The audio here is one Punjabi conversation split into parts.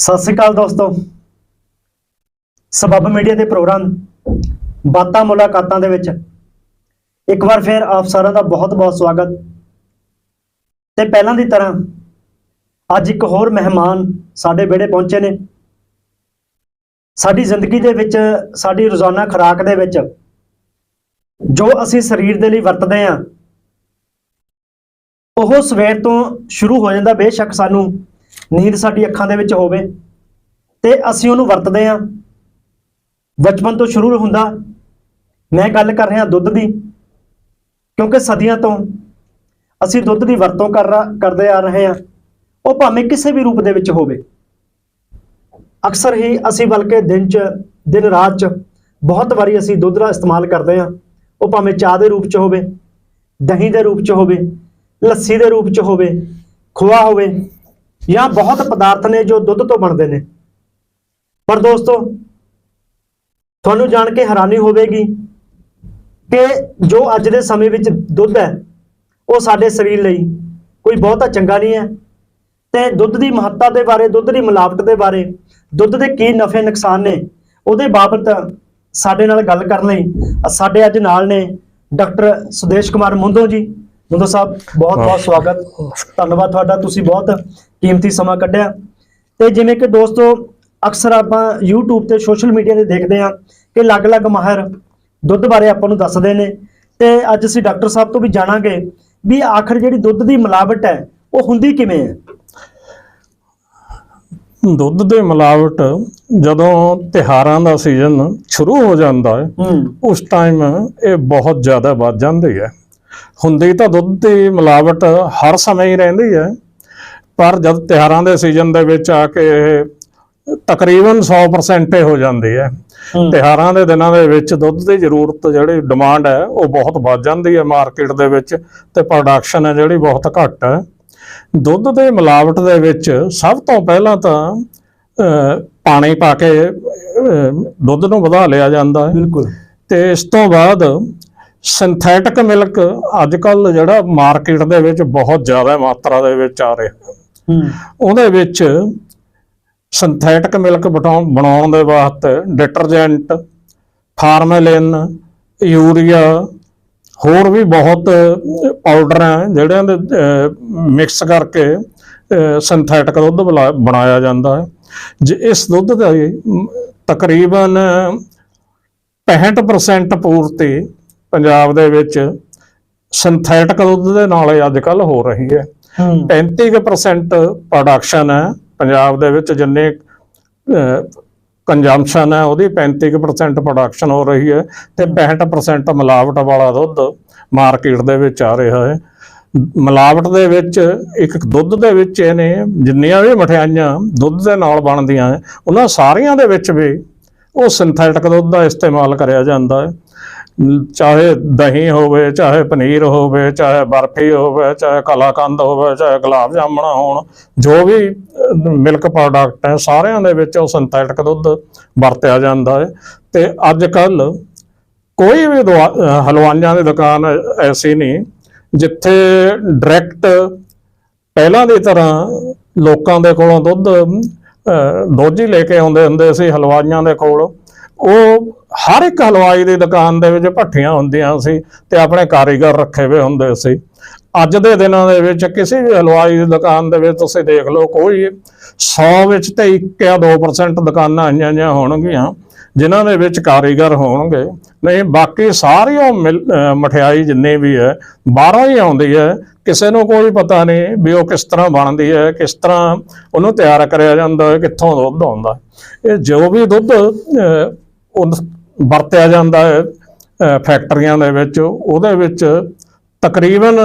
ਸਤਿ ਸ਼੍ਰੀ ਅਕਾਲ ਦੋਸਤੋ। ਸਬਬ ਮੀਡੀਆ ਦੇ ਪ੍ਰੋਗਰਾਮ ਬਾਤਾਂ ਮੁਲਾਕਾਤਾਂ ਦੇ ਵਿੱਚ ਇੱਕ ਵਾਰ ਫਿਰ ਆਪ ਸਾਰਿਆਂ ਦਾ ਬਹੁਤ-ਬਹੁਤ ਸਵਾਗਤ। ਤੇ ਪਹਿਲਾਂ ਦੀ ਤਰ੍ਹਾਂ ਅੱਜ ਇੱਕ ਹੋਰ ਮਹਿਮਾਨ ਸਾਡੇ ਵਿਹੜੇ ਪਹੁੰਚੇ ਨੇ। ਸਾਡੀ ਜ਼ਿੰਦਗੀ ਦੇ ਵਿੱਚ, ਸਾਡੀ ਰੋਜ਼ਾਨਾ ਖੁਰਾਕ ਦੇ ਵਿੱਚ ਜੋ ਅਸੀਂ ਸਰੀਰ ਦੇ ਲਈ ਵਰਤਦੇ ਹਾਂ, ਉਹ ਸਵੇਰ ਤੋਂ ਸ਼ੁਰੂ ਹੋ ਜਾਂਦਾ ਬੇਸ਼ੱਕ ਸਾਨੂੰ ਨੀਂਦ ਸਾਡੀ ਅੱਖਾਂ ਦੇ ਵਿੱਚ ਹੋਵੇ ਤੇ ਅਸੀਂ ਉਹਨੂੰ ਵਰਤਦੇ ਹਾਂ। ਬਚਪਨ ਤੋਂ ਸ਼ੁਰੂ ਹੁੰਦਾ। ਮੈਂ ਗੱਲ ਕਰ ਰਿਹਾ ਦੁੱਧ ਦੀ, ਕਿਉਂਕਿ ਸਦੀਆਂ ਤੋਂ ਅਸੀਂ ਦੁੱਧ ਦੀ ਵਰਤੋਂ ਕਰ ਰਾ- ਕਰਦੇ ਆ ਰਹੇ ਹਾਂ। ਉਹ ਭਾਵੇਂ ਕਿਸੇ ਵੀ ਰੂਪ ਦੇ ਵਿੱਚ ਹੋਵੇ। ਅਕਸਰ ਹੀ ਅਸੀਂ ਬਲਕਿ ਦਿਨ 'ਚ, ਦਿਨ ਰਾਤ 'ਚ ਬਹੁਤ ਵਾਰੀ ਅਸੀਂ ਦੁੱਧ ਦਾ ਇਸਤੇਮਾਲ ਕਰਦੇ ਹਾਂ। ਉਹ ਭਾਵੇਂ ਚਾਹ ਦੇ ਰੂਪ 'ਚ ਹੋਵੇ, ਦਹੀਂ ਦੇ ਰੂਪ 'ਚ ਹੋਵੇ, ਲੱਸੀ ਦੇ ਰੂਪ 'ਚ ਹੋਵੇ, ਖੋਆ ਹੋਵੇ ਜਾਂ ਬਹੁਤ ਪਦਾਰਥ ਨੇ ਜੋ ਦੁੱਧ ਤੋਂ ਬਣਦੇ ਨੇ। ਪਰ ਦੋਸਤੋ ਤੁਹਾਨੂੰ ਜਾਣ ਕੇ ਹੈਰਾਨੀ ਹੋਵੇਗੀ ਕਿ ਜੋ ਅੱਜ ਦੇ ਸਮੇਂ ਵਿੱਚ ਦੁੱਧ ਹੈ ਉਹ ਸਾਡੇ ਸਰੀਰ ਲਈ ਕੋਈ ਬਹੁਤਾ ਚੰਗਾ ਨਹੀਂ ਹੈ। ਤੇ ਦੁੱਧ ਦੀ ਮਹੱਤਤਾ ਦੇ ਬਾਰੇ ਦੁੱਧ ਦੀ ਮਿਲਾਵਟ ਦੇ ਬਾਰੇ ਦੁੱਧ ਦੇ ਕੀ ਨਫੇ ਨੁਕਸਾਨ ਨੇ ਉਹਦੇ ਬਾਬਤ ਸਾਡੇ ਨਾਲ ਗੱਲ ਕਰਨ ਲਈ ਸਾਡੇ ਅੱਜ ਨਾਲ ਨੇ ਡਾਕਟਰ ਸੁਦੇਸ਼ ਕੁਮਾਰ ਮੁੰਦੋ ਜੀ। ਮੁੰਦੋ ਸਾਹਿਬ ਬਹੁਤ ਬਹੁਤ ਸਵਾਗਤ। ਧੰਨਵਾਦ ਤੁਹਾਡਾ। ਤੁਸੀਂ ਬਹੁਤ ਕੀਮਤੀ ਸਮਾਂ ਕੱਢਿਆ। ਤੇ ਜਿਵੇਂ ਕਿ ਦੋਸਤੋ ਅਕਸਰ ਆਪਾਂ YouTube ਤੇ ਸੋਸ਼ਲ ਮੀਡੀਆ ਤੇ ਦੇਖਦੇ ਹਾਂ ਕਿ ਅਲੱਗ-ਅਲੱਗ ਮਾਹਰ ਦੁੱਧ ਬਾਰੇ ਆਪਾਂ ਨੂੰ ਦੱਸਦੇ ਨੇ। ਤੇ ਅੱਜ ਅਸੀਂ ਡਾਕਟਰ ਸਾਹਿਬ ਤੋਂ ਵੀ ਜਾਣਾਂਗੇ ਵੀ ਆਖਰ ਜਿਹੜੀ ਦੁੱਧ ਦੀ ਮਿਲਾਵਟ ਹੈ ਉਹ ਹੁੰਦੀ ਕਿਵੇਂ ਹੈ। ਦੁੱਧ ਦੇ ਮਿਲਾਵਟ ਜਦੋਂ ਤਿਹਾਰਾਂ ਦਾ ਸੀਜ਼ਨ ਸ਼ੁਰੂ ਹੋ ਜਾਂਦਾ ਹੈ ਹੂੰ। ਉਸ ਟਾਈਮ ਇਹ ਬਹੁਤ ਜ਼ਿਆਦਾ ਵੱਧ ਜਾਂਦੀ ਹੈ। ਹੁੰਦੀ ਤਾਂ ਦੁੱਧ ਦੀ ਮਿਲਾਵਟ ਹਰ ਸਮੇਂ ਹੀ ਰਹਿੰਦੀ ਹੈ ਪਰ ਜਦ ਤਿਹਾਰਾਂ ਦੇ ਸੀਜ਼ਨ ਦੇ ਵਿੱਚ ਆ ਕੇ ਤਕਰੀਬਨ 100% ਹੀ ਹੋ ਜਾਂਦੀ ਹੈ। ਤਿਹਾਰਾਂ ਦੇ ਦਿਨਾਂ ਦੇ ਵਿੱਚ ਦੁੱਧ ਦੀ ਜ਼ਰੂਰਤ ਜਿਹੜੀ ਡਿਮਾਂਡ ਹੈ ਉਹ ਬਹੁਤ ਵੱਧ ਜਾਂਦੀ ਹੈ ਮਾਰਕੀਟ ਦੇ ਵਿੱਚ ਤੇ ਪ੍ਰੋਡਕਸ਼ਨ ਹੈ ਜਿਹੜੀ ਬਹੁਤ ਘੱਟ ਹੈ। ਦੁੱਧ ਦੇ ਮਿਲਾਵਟ ਦੇ ਵਿੱਚ ਸਭ ਤੋਂ ਪਹਿਲਾਂ ਤਾਂ ਪਾਣੀ ਪਾ ਕੇ ਦੁੱਧ ਨੂੰ ਵਧਾ ਲਿਆ ਜਾਂਦਾ ਹੈ। ਬਿਲਕੁਲ। ਤੇ ਇਸ ਤੋਂ ਬਾਅਦ ਸਿੰਥੈਟਿਕ ਮਿਲਕ ਅੱਜ ਕੱਲ ਜਿਹੜਾ ਮਾਰਕੀਟ ਦੇ ਵਿੱਚ ਬਹੁਤ ਜ਼ਿਆਦਾ ਮਾਤਰਾ ਦੇ ਵਿੱਚ ਆ ਰਿਹਾ। ਹੂੰ ਉਹਦੇ ਵਿੱਚ ਸਿੰਥੈਟਿਕ ਮਿਲਕ ਬਟਾਉ- ਬਣਾਉਣ ਦੇ ਵਾਸਤੇ ਡਿਟਰਜੈਂਟ ਫਾਰਮੈਲਿਨ ਯੂਰੀਆ ਹੋਰ ਵੀ ਬਹੁਤ ਪਾਊਡਰ ਹੈ, ਜਿਹੜਿਆਂ ਦੇ ਮਿਕਸ ਕਰਕੇ ਸਿੰਥੈਟਿਕ ਦੁੱਧ ਬਲਾ- ਬਣਾਇਆ ਜਾਂਦਾ ਹੈ। ਜੇ ਇਸ ਦੁੱਧ ਦਾ ਤਕਰੀਬਨ 65% ਪੂਰਤੀ ਪੰਜਾਬ ਦੇ ਵਿੱਚ ਸਿੰਥੈਟਿਕ ਦੁੱਧ ਦੇ ਨਾਲ ਅੱਜ ਕੱਲ ਹੋ ਰਹੀ ਹੈ। 35% ਪ੍ਰੋਡਕਸ਼ਨ ਹੈ। ਪੰਜਾਬ ਦੇ ਵਿੱਚ ਜਿੰਨੇ ਕੰਜੰਪਸ਼ਨ ਹੈ ਉਹਦੀ 35% ਪ੍ਰੋਡਕਸ਼ਨ ਹੋ ਰਹੀ ਹੈ ਤੇ 65% ਮਿਲਾਵਟ ਵਾਲਾ ਦੁੱਧ ਮਾਰਕੀਟ ਦੇ ਵਿੱਚ ਆ ਰਿਹਾ ਹੈ। ਮਿਲਾਵਟ ਦੇ ਵਿੱਚ ਇੱਕ ਦੁੱਧ ਦੇ ਵਿੱਚ ਇਹਨੇ ਜਿੰਨੀਆਂ ਵੀ ਮਠਿਆਈਆਂ ਦੁੱਧ ਦੇ ਨਾਲ ਬਣਦੀਆਂ ਉਹਨਾਂ ਸਾਰੀਆਂ ਦੇ ਵਿੱਚ ਵੀ ਉਹ ਸਿੰਥੈਟਿਕ ਦੁੱਧ ਦਾ ਇਸਤੇਮਾਲ ਕਰਿਆ ਜਾਂਦਾ ਹੈ। ਚਾਹੇ ਦਹੀਂ ਹੋਵੇ ਚਾਹੇ ਪਨੀਰ ਹੋਵੇ ਚਾਹੇ ਬਰਫੀ ਹੋਵੇ ਚਾਹੇ ਕਲਾਕੰਦ ਹੋਵੇ ਚਾਹੇ ਗੁਲਾਬ ਜਾਮਣਾ ਹੋਣ ਜੋ ਵੀ ਮਿਲਕ ਪ੍ਰੋਡਕਟ ਹੈ ਸਾਰਿਆਂ ਦੇ ਵਿੱਚ ਉਹ ਸਿੰਥੈਟਿਕ ਦੁੱਧ ਵਰਤਿਆ ਜਾਂਦਾ ਹੈ। ਤੇ ਅੱਜ ਕੱਲ ਕੋਈ ਵੀ ਦਵਾ- ਹਲਵਾਈਆਂ ਦੀ ਦੁਕਾਨ ਐਸੀ ਨਹੀਂ ਜਿੱਥੇ ਡਾਇਰੈਕਟ ਪਹਿਲਾਂ ਦੀ ਤਰ੍ਹਾਂ ਲੋਕਾਂ ਦੇ ਕੋਲੋਂ ਦੁੱਧ ਅਹ, ਦੋਜੀ ਲੈ ਕੇ ਆਉਂਦੇ ਹੁੰਦੇ ਸੀ ਹਲਵਾਈਆਂ ਦੇ ਕੋਲ। ਉਹ ਹਰ ਇੱਕ ਹਲਵਾਈ ਦੀ ਦੁਕਾਨ ਦੇ ਵਿੱਚ ਭੱਠੀਆਂ ਹੁੰਦੀਆਂ ਸੀ ਤੇ ਆਪਣੇ ਕਾਰੀਗਰ ਰੱਖੇ ਹੋਏ ਹੁੰਦੇ ਸੀ। ਅੱਜ ਦੇ ਦਿਨਾਂ ਦੇ ਵਿੱਚ ਕਿਸੇ ਵੀ ਹਲਵਾਈ ਦੀ ਦੁਕਾਨ ਦੇ ਵਿੱਚ ਤੁਸੀਂ ਦੇਖ ਲਓ ਕੋਈ 100 ਵਿੱਚ ਤੇ 1 ਜਾਂ 2% ਦੁਕਾਨਾਂ ਆਈਆਂ ਜਾਂ ਹੋਣਗੀਆਂ, ਜਿਨ੍ਹਾਂ ਦੇ ਵਿੱਚ ਕਾਰੀਗਰ ਹੋਣਗੇ। ਨਹੀਂ, ਬਾਕੀ ਸਾਰੀ ਉਹ ਮਿਲ- ਮਠਿਆਈ ਜਿੰਨੀ ਵੀ ਹੈ, ਬਾਹਰੋਂ ਹੀ ਆਉਂਦੀ ਹੈ। ਕਿਸੇ ਨੂੰ ਕੋਈ ਪਤਾ ਨਹੀਂ ਵੀ ਉਹ ਕਿਸ ਤਰ੍ਹਾਂ ਬਣਦੀ ਹੈ, ਕਿਸ ਤਰ੍ਹਾਂ ਉਹਨੂੰ ਤਿਆਰ ਕਰਿਆ ਜਾਂਦਾ ਹੈ, ਕਿੱਥੋਂ ਦੁੱਧ ਆਉਂਦਾ ਇਹ ਜੋ ਵੀ ਦੁੱਧ ਉਹ ਵਰਤਿਆ ਜਾਂਦਾ ਹੈ ਫੈਕਟਰੀਆਂ ਦੇ ਵਿੱਚ। ਉਹਦੇ ਵਿੱਚ ਤਕਰੀਬਨ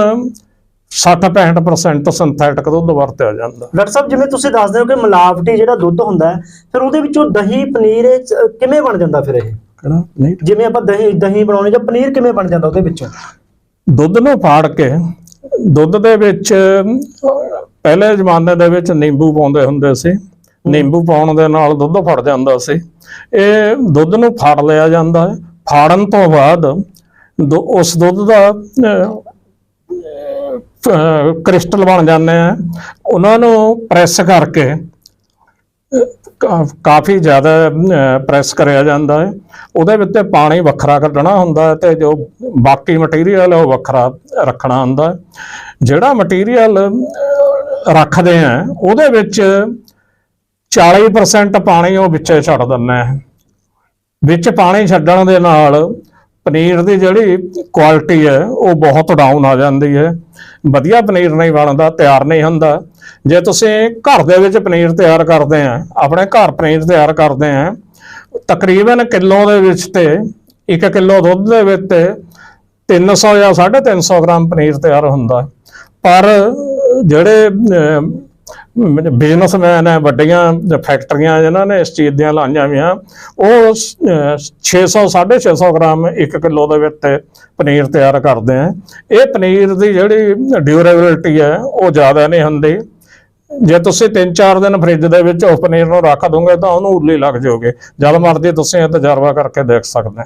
60-65% ਸਿੰਥੈਟਿਕ ਦੁੱਧ ਵਰਤਿਆ ਜਾਂਦਾ। ਡਾਕਟਰ ਸਾਹਿਬ ਜਿਵੇਂ ਤੁਸੀਂ ਦੱਸਦੇ ਹੋ ਕਿ ਮਿਲਾਵਟੀ ਜਿਹੜਾ ਦੁੱਧ ਹੁੰਦਾ ਹੈ ਫਿਰ ਉਹਦੇ ਵਿੱਚੋਂ ਦਹੀਂ ਪਨੀਰ ਕਿਵੇਂ ਬਣ ਜਾਂਦਾ ਫਿਰ ਇਹ? ਕਿਹੜਾ? ਨਹੀਂ। ਜਿਵੇਂ ਆਪਾਂ ਦਹੀਂ ਦਹੀਂ ਬਣਾਉਣੇ ਜਾਂ ਪਨੀਰ ਕਿਵੇਂ ਬਣ ਜਾਂਦਾ ਉਹਦੇ ਵਿੱਚੋਂ? ਦੁੱਧ ਨੂੰ ਫਾੜ ਕੇ ਦੁੱਧ ਦੇ ਵਿੱਚ ਪਹਿਲੇ ਜ਼ਮਾਨੇ ਦੇ ਵਿੱਚ ਨਿੰਬੂ ਪਾਉਂਦੇ ਹੁੰਦੇ ਸੀ। ਨਿੰਬੂ ਪਾਉਣ ਦੇ ਨਾਲ ਦੁੱਧ ਫੜ ਜਾਂਦਾ ਸੀ। ਇਹ ਦੁੱਧ ਨੂੰ ਫੜ ਲਿਆ ਜਾਂਦਾ ਹੈ। ਫਾੜਨ ਤੋਂ ਬਾਅਦ ਦੁ- ਉਸ ਦੁੱਧ ਦਾ ਕ੍ਰਿਸਟਲ ਬਣ ਜਾਂਦੇ ਆ। ਉਹਨਾਂ ਨੂੰ ਪ੍ਰੈਸ ਕਰਕੇ ਕਾਫੀ ਜ਼ਿਆਦਾ ਪ੍ਰੈਸ ਕਰਿਆ ਜਾਂਦਾ ਹੈ। ਉਹਦੇ ਵਿੱਚ ਪਾਣੀ ਵੱਖਰਾ ਕੱਢਣਾ ਹੁੰਦਾ ਹੈ ਤੇ ਜੋ ਬਾਕੀ ਮਟੀਰੀਅਲ ਉਹ ਵੱਖਰਾ ਰੱਖਣਾ ਹੁੰਦਾ ਜਿਹੜਾ ਮਟੀਰੀਅਲ ਰੱਖਦੇ ਆ, ਉਹਦੇ ਵਿੱਚ 40% ਪਾਣੀ ਉਹ ਵਿੱਚੇ ਛੱਡ ਦਿੰਦੇ ਆ ਵਿੱਚ ਪਾਣੀ ਛੱਡਣ ਦੇ ਨਾਲ ਪਨੀਰ ਦੀ ਜਿਹੜੀ ਕੁਆਲਿਟੀ ਹੈ, ਉਹ ਬਹੁਤ ਡਾਊਨ ਆ ਜਾਂਦੀ ਹੈ। ਵਧੀਆ ਪਨੀਰ ਨਹੀਂ ਬਣਦਾ, ਤਿਆਰ ਨਹੀਂ ਹੁੰਦਾ। ਜੇ ਤੁਸੀਂ ਘਰ ਦੇ ਵਿੱਚ ਪਨੀਰ ਤਿਆਰ ਕਰਦੇ ਆ, ਆਪਣੇ ਘਰ ਪਨੀਰ ਤਿਆਰ ਕਰਦੇ ਆ, ਤਕਰੀਬਨ ਕਿਲੋ ਦੇ ਵਿੱਚ ਤੇ 1 ਕਿਲੋ ਦੁੱਧ ਦੇ ਵਿੱਚ ਤੇ 300 ਜਾਂ 350 ਗ੍ਰਾਮ ਪਨੀਰ ਤਿਆਰ ਹੁੰਦਾ। ਪਰ ਜਿਹੜੇ ਬਿਜ਼ਨਸਮੈਨ ਹੈ ਵੱਡੀਆਂ ਫੈਕਟਰੀਆਂ ਜਿਹਨਾਂ ਨੇ ਇਸ ਚੀਜ਼ ਦੀਆਂ ਲਾਈਆਂ ਹੋਈਆਂ ਉਹ ਅਹ, 600 650 ਗ੍ਰਾਮ 1 ਕਿਲੋ ਦੇ ਵਿੱਚ ਪਨੀਰ ਤਿਆਰ ਕਰਦੇ ਆ ਇਹ ਪਨੀਰ ਦੀ ਜਿਹੜੀ ਡਿਊਰੇਬਿਲਟੀ ਹੈ ਉਹ ਜ਼ਿਆਦਾ ਨਹੀਂ ਹੁੰਦੀ। ਜੇ ਤੁਸੀਂ 3-4 ਦਿਨ ਫ੍ਰਿਜ ਦੇ ਵਿੱਚ ਉਹ ਪਨੀਰ ਨੂੰ ਰੱਖ ਦੋਗੇ ਤਾਂ ਉਹਨੂੰ ਉੱਲੀ ਲੱਗ ਜਾਓਗੇ। ਜਦ ਮਰਜ਼ੀ ਤੁਸੀਂ ਇਹ ਤਜਰਬਾ ਕਰਕੇ ਦੇਖ ਸਕਦੇ ਹੋ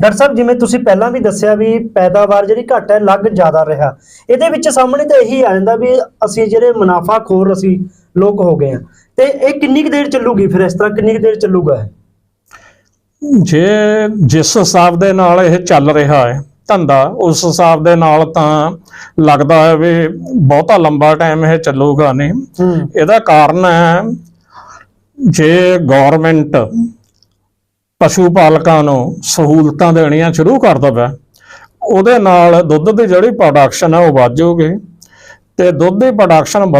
ਡਾਕਟਰ ਸਾਹਿਬ ਜਿਵੇਂ ਤੁਸੀਂ ਪਹਿਲਾਂ ਵੀ ਦੱਸਿਆ ਵੀ ਪੈਦਾਵਾਰ ਜਿਹੜੀ ਘੱਟ ਹੈ ਲੱਗ ਜ਼ਿਆਦਾ ਰਿਹਾ। ਇਹਦੇ ਵਿੱਚ ਸਾਹਮਣੇ ਤਾਂ ਇਹੀ ਆ ਜਾਂਦਾ ਵੀ ਅਸੀਂ ਜਿਹੜੇ ਮੁਨਾਫਾਖੋਰ ਅਸੀਂ ਲੋਕ ਹੋ ਗਏ ਆ ਤੇ ਇਹ ਕਿੰਨੀ ਕੁ ਦੇਰ ਚੱਲੂਗੀ ਫਿਰ ਇਸ ਤਰ੍ਹਾਂ ਕਿੰਨੀ ਕੁ ਦੇਰ ਚੱਲੂਗਾ ਜੇ ਜਿਸ ਹਿਸਾਬ ਦੇ ਨਾਲ ਇਹ ਚੱਲ ਰਿਹਾ ਹੈ ਧੰਦਾ ਉਸ ਹਿਸਾਬ ਦੇ ਨਾਲ ਤਾਂ ਲੱਗਦਾ ਹੈ ਵੀ ਬਹੁਤਾ ਲੰਬਾ ਟਾਈਮ ਇਹ ਚੱਲੂਗਾ ਨਹੀਂ। ਇਹਦਾ ਕਾਰਨ ਹੈ ਜੇ ਗਵਰਨਮੈਂਟ ਪਸ਼ੂ ਪਾਲਕਾਂ ਨੂੰ ਸਹੂਲਤਾਂ ਦੇਣੀਆਂ ਸ਼ੁਰੂ ਕਰ ਦਵੇ। ਉਹਦੇ ਨਾਲ ਦੁੱਧ ਦੀ ਜਿਹੜੀ ਪ੍ਰੋਡਕਸ਼ਨ ਹੈ ਉਹ ਵੱਧ ਜਾਊਗੀ ਤੇ ਦੁੱਧ ਦੀ ਪ੍ਰੋਡਕਸ਼ਨ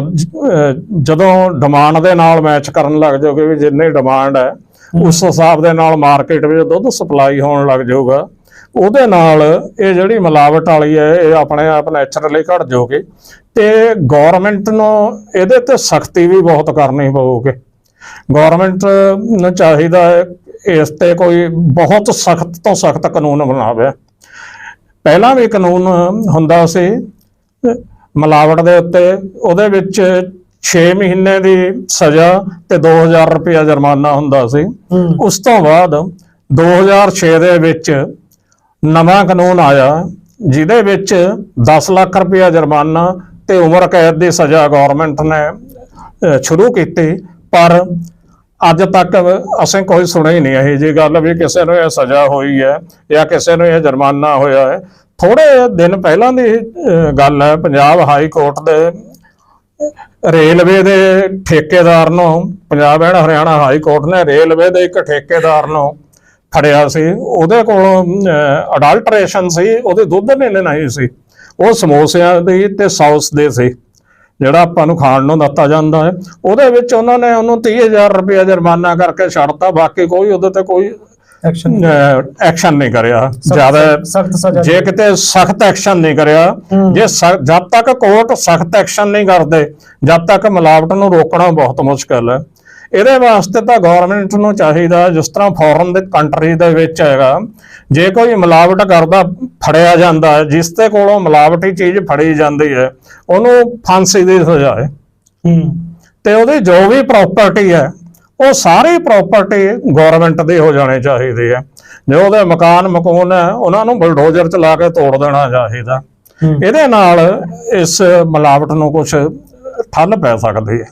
ਜਦੋਂ ਡਿਮਾਂਡ ਦੇ ਨਾਲ ਮੈਚ ਕਰਨ ਲੱਗ ਜਾਊਗੀ ਵੀ ਜਿੰਨੀ ਡਿਮਾਂਡ ਹੈ, ਉਸ ਹਿਸਾਬ ਦੇ ਨਾਲ ਮਾਰਕੀਟ ਵਿੱਚ ਦੁੱਧ ਸਪਲਾਈ ਹੋਣ ਲੱਗ ਜਾਊਗਾ। ਉਹਦੇ ਨਾਲ ਇਹ ਜਿਹੜੀ ਮਿਲਾਵਟ ਵਾਲੀ ਹੈ, ਇਹ ਆਪਣੇ ਆਪ ਨੈਚੁਰਲੀ ਘਟ ਜਾਊਗੀ ਤੇ ਗਵਰਨਮੈਂਟ ਨੂੰ ਇਹਦੇ ਤੇ ਸਖਤੀ ਵੀ ਬਹੁਤ ਕਰਨੀ ਪਊਗੀ। ਗਵਰਨਮੈਂਟ ਨੂੰ ਚਾਹੀਦਾ ਹੈ ਇਸ ਤੇ ਕੋਈ ਬਹੁਤ ਸਖਤ ਤੋਂ ਸਖਤ ਕਾਨੂੰਨ ਬਣਾਵੇ। ਪਹਿਲਾਂ ਵੀ ਕਾਨੂੰਨ ਹੁੰਦਾ ਸੀ ਮਿਲਾਵਟ ਦੇ ਉੱਤੇ ਉਹਦੇ ਵਿੱਚ 6 ਮਹੀਨੇ ਦੀ ਸਜ਼ਾ ਤੇ 2000 ਰੁਪਇਆ ਜੁਰਮਾਨਾ ਹੁੰਦਾ ਸੀ। ਉਸ ਤੋਂ ਬਾਅਦ 2006 ਦੇ ਵਿੱਚ ਨਵਾਂ ਕਾਨੂੰਨ ਆਇਆ ਜਿਹਦੇ ਵਿੱਚ 10 ਲੱਖ ਰੁਪਇਆ ਜੁਰਮਾਨਾ ਤੇ ਉਮਰ ਕੈਦ ਦੀ ਸਜ਼ਾ ਗਵਰਨਮੈਂਟ ਨੇ ਸ਼ੁਰੂ ਕੀਤੀ। ਪਰ ਅੱਜ ਤੱਕ ਅਸੀਂ ਕੋਈ ਸੁਣਿਆ ਹੀ ਨਹੀਂ ਇਹ ਜੀ ਗੱਲ ਵੀ ਕਿਸੇ ਨੂੰ ਇਹ ਸਜ਼ਾ ਹੋਈ ਹੈ ਜਾਂ ਕਿਸੇ ਨੂੰ ਇਹ ਜੁਰਮਾਨਾ ਹੋਇਆ ਹੈ। ਥੋੜੇ ਦਿਨ ਪਹਿਲਾਂ ਦੀ ਗੱਲ ਹੈ, ਪੰਜਾਬ ਹਾਈ ਕੋਰਟ ਦੇ ਰੇਲਵੇ ਦੇ ਠੇਕੇਦਾਰ ਨੂੰ, Punjab and Haryana high court ਨੇ ਰੇਲਵੇ ਦੇ ਇੱਕ ਠੇਕੇਦਾਰ ਨੂੰ ਫੜਿਆ ਸੀ। ਉਹਦੇ ਕੋਲੋਂ ਅਡਲਟਰੇਸ਼ਨ ਸੀ, ਉਹਦੇ ਦੁੱਧ ਨੇ ਨਹੀਂ ਸੀ। ਉਹ ਸਮੋਸਿਆਂ ਦੀ ਤੇ ਸੌਸ ਦੇ ਸੀ। ਜਿਹੜਾ ਆਪਾਂ ਨੂੰ ਖਾਣ ਨੂੰ ਦਿੱਤਾ ਜਾਂਦਾ ਹੈ। ਉਹਦੇ ਵਿੱਚ ਉਹਨਾਂ ਨੇ ਉਹਨੂੰ 30000 ਰੁਪਏ ਜੁਰਮਾਨਾ ਕਰਕੇ ਛੱਡਤਾ ਬਾਕੀ ਕੋਈ ਉਹਦੇ ਤੇ ਕੋਈ ਐਕਸ਼ਨ ਐਕਸ਼ਨ ਨਹੀਂ ਕਰਿਆ। ਜ਼ਿਆਦਾ ਸਖਤ ਸਜ਼ਾ ਜੇ ਕਿਤੇ ਸਖਤ ਐਕਸ਼ਨ ਨਹੀਂ ਕਰਿਆ। ਜੇ ਜਦ ਤੱਕ ਕੋਰਟ ਸਖਤ ਐਕਸ਼ਨ ਨਹੀਂ ਕਰਦੇ ਜਦ ਤੱਕ ਮਿਲਾਵਟ ਨੂੰ ਰੋਕਣਾ ਬਹੁਤ ਮੁਸ਼ਕਲ ਹੈ। ਇਹਦੇ ਵਾਸਤੇ ਤਾਂ ਗਵਰਨਮੈਂਟ ਨੂੰ ਚਾਹੀਦਾ ਜਿਸ ਤਰ੍ਹਾਂ ਫੋਰਨ ਦੇ ਕੰਟਰੀ ਦੇ ਵਿੱਚ ਹੈਗਾ ਜੇ ਕੋਈ ਮਿਲਾਵਟ ਕਰਦਾ ਫੜਿਆ ਜਾਂਦਾ ਹੈ ਜਿਸ ਦੇ ਕੋਲੋਂ ਮਿਲਾਵਟੀ ਚੀਜ਼ ਫੜੀ ਜਾਂਦੀ ਹੈ ਉਹਨੂੰ ਫਾਂਸੀ ਦੀ ਸਜ਼ਾ ਹੈ। ਹੂੰ। ਤੇ ਉਹਦੀ ਜੋ ਵੀ ਪ੍ਰਾਪਰਟੀ ਹੈ ਉਹ ਸਾਰੀ ਪ੍ਰਾਪਰਟੀ ਗਵਰਨਮੈਂਟ ਦੇ ਹੋ ਜਾਣੇ ਚਾਹੀਦੇ ਆ ਜੋ ਉਹਦੇ ਮਕਾਨ ਮਕੂਨ ਹੈ ਉਹਨਾਂ ਨੂੰ ਬਲਡੋਜ਼ਰ ਚਲਾ ਕੇ ਤੋੜ ਦੇਣਾ ਚਾਹੀਦਾ। ਹੂੰ। ਇਹਦੇ ਨਾਲ ਇਸ ਮਿਲਾਵਟ ਨੂੰ ਕੁਝ ਠੱਲ ਪੈ ਸਕਦੀ ਹੈ।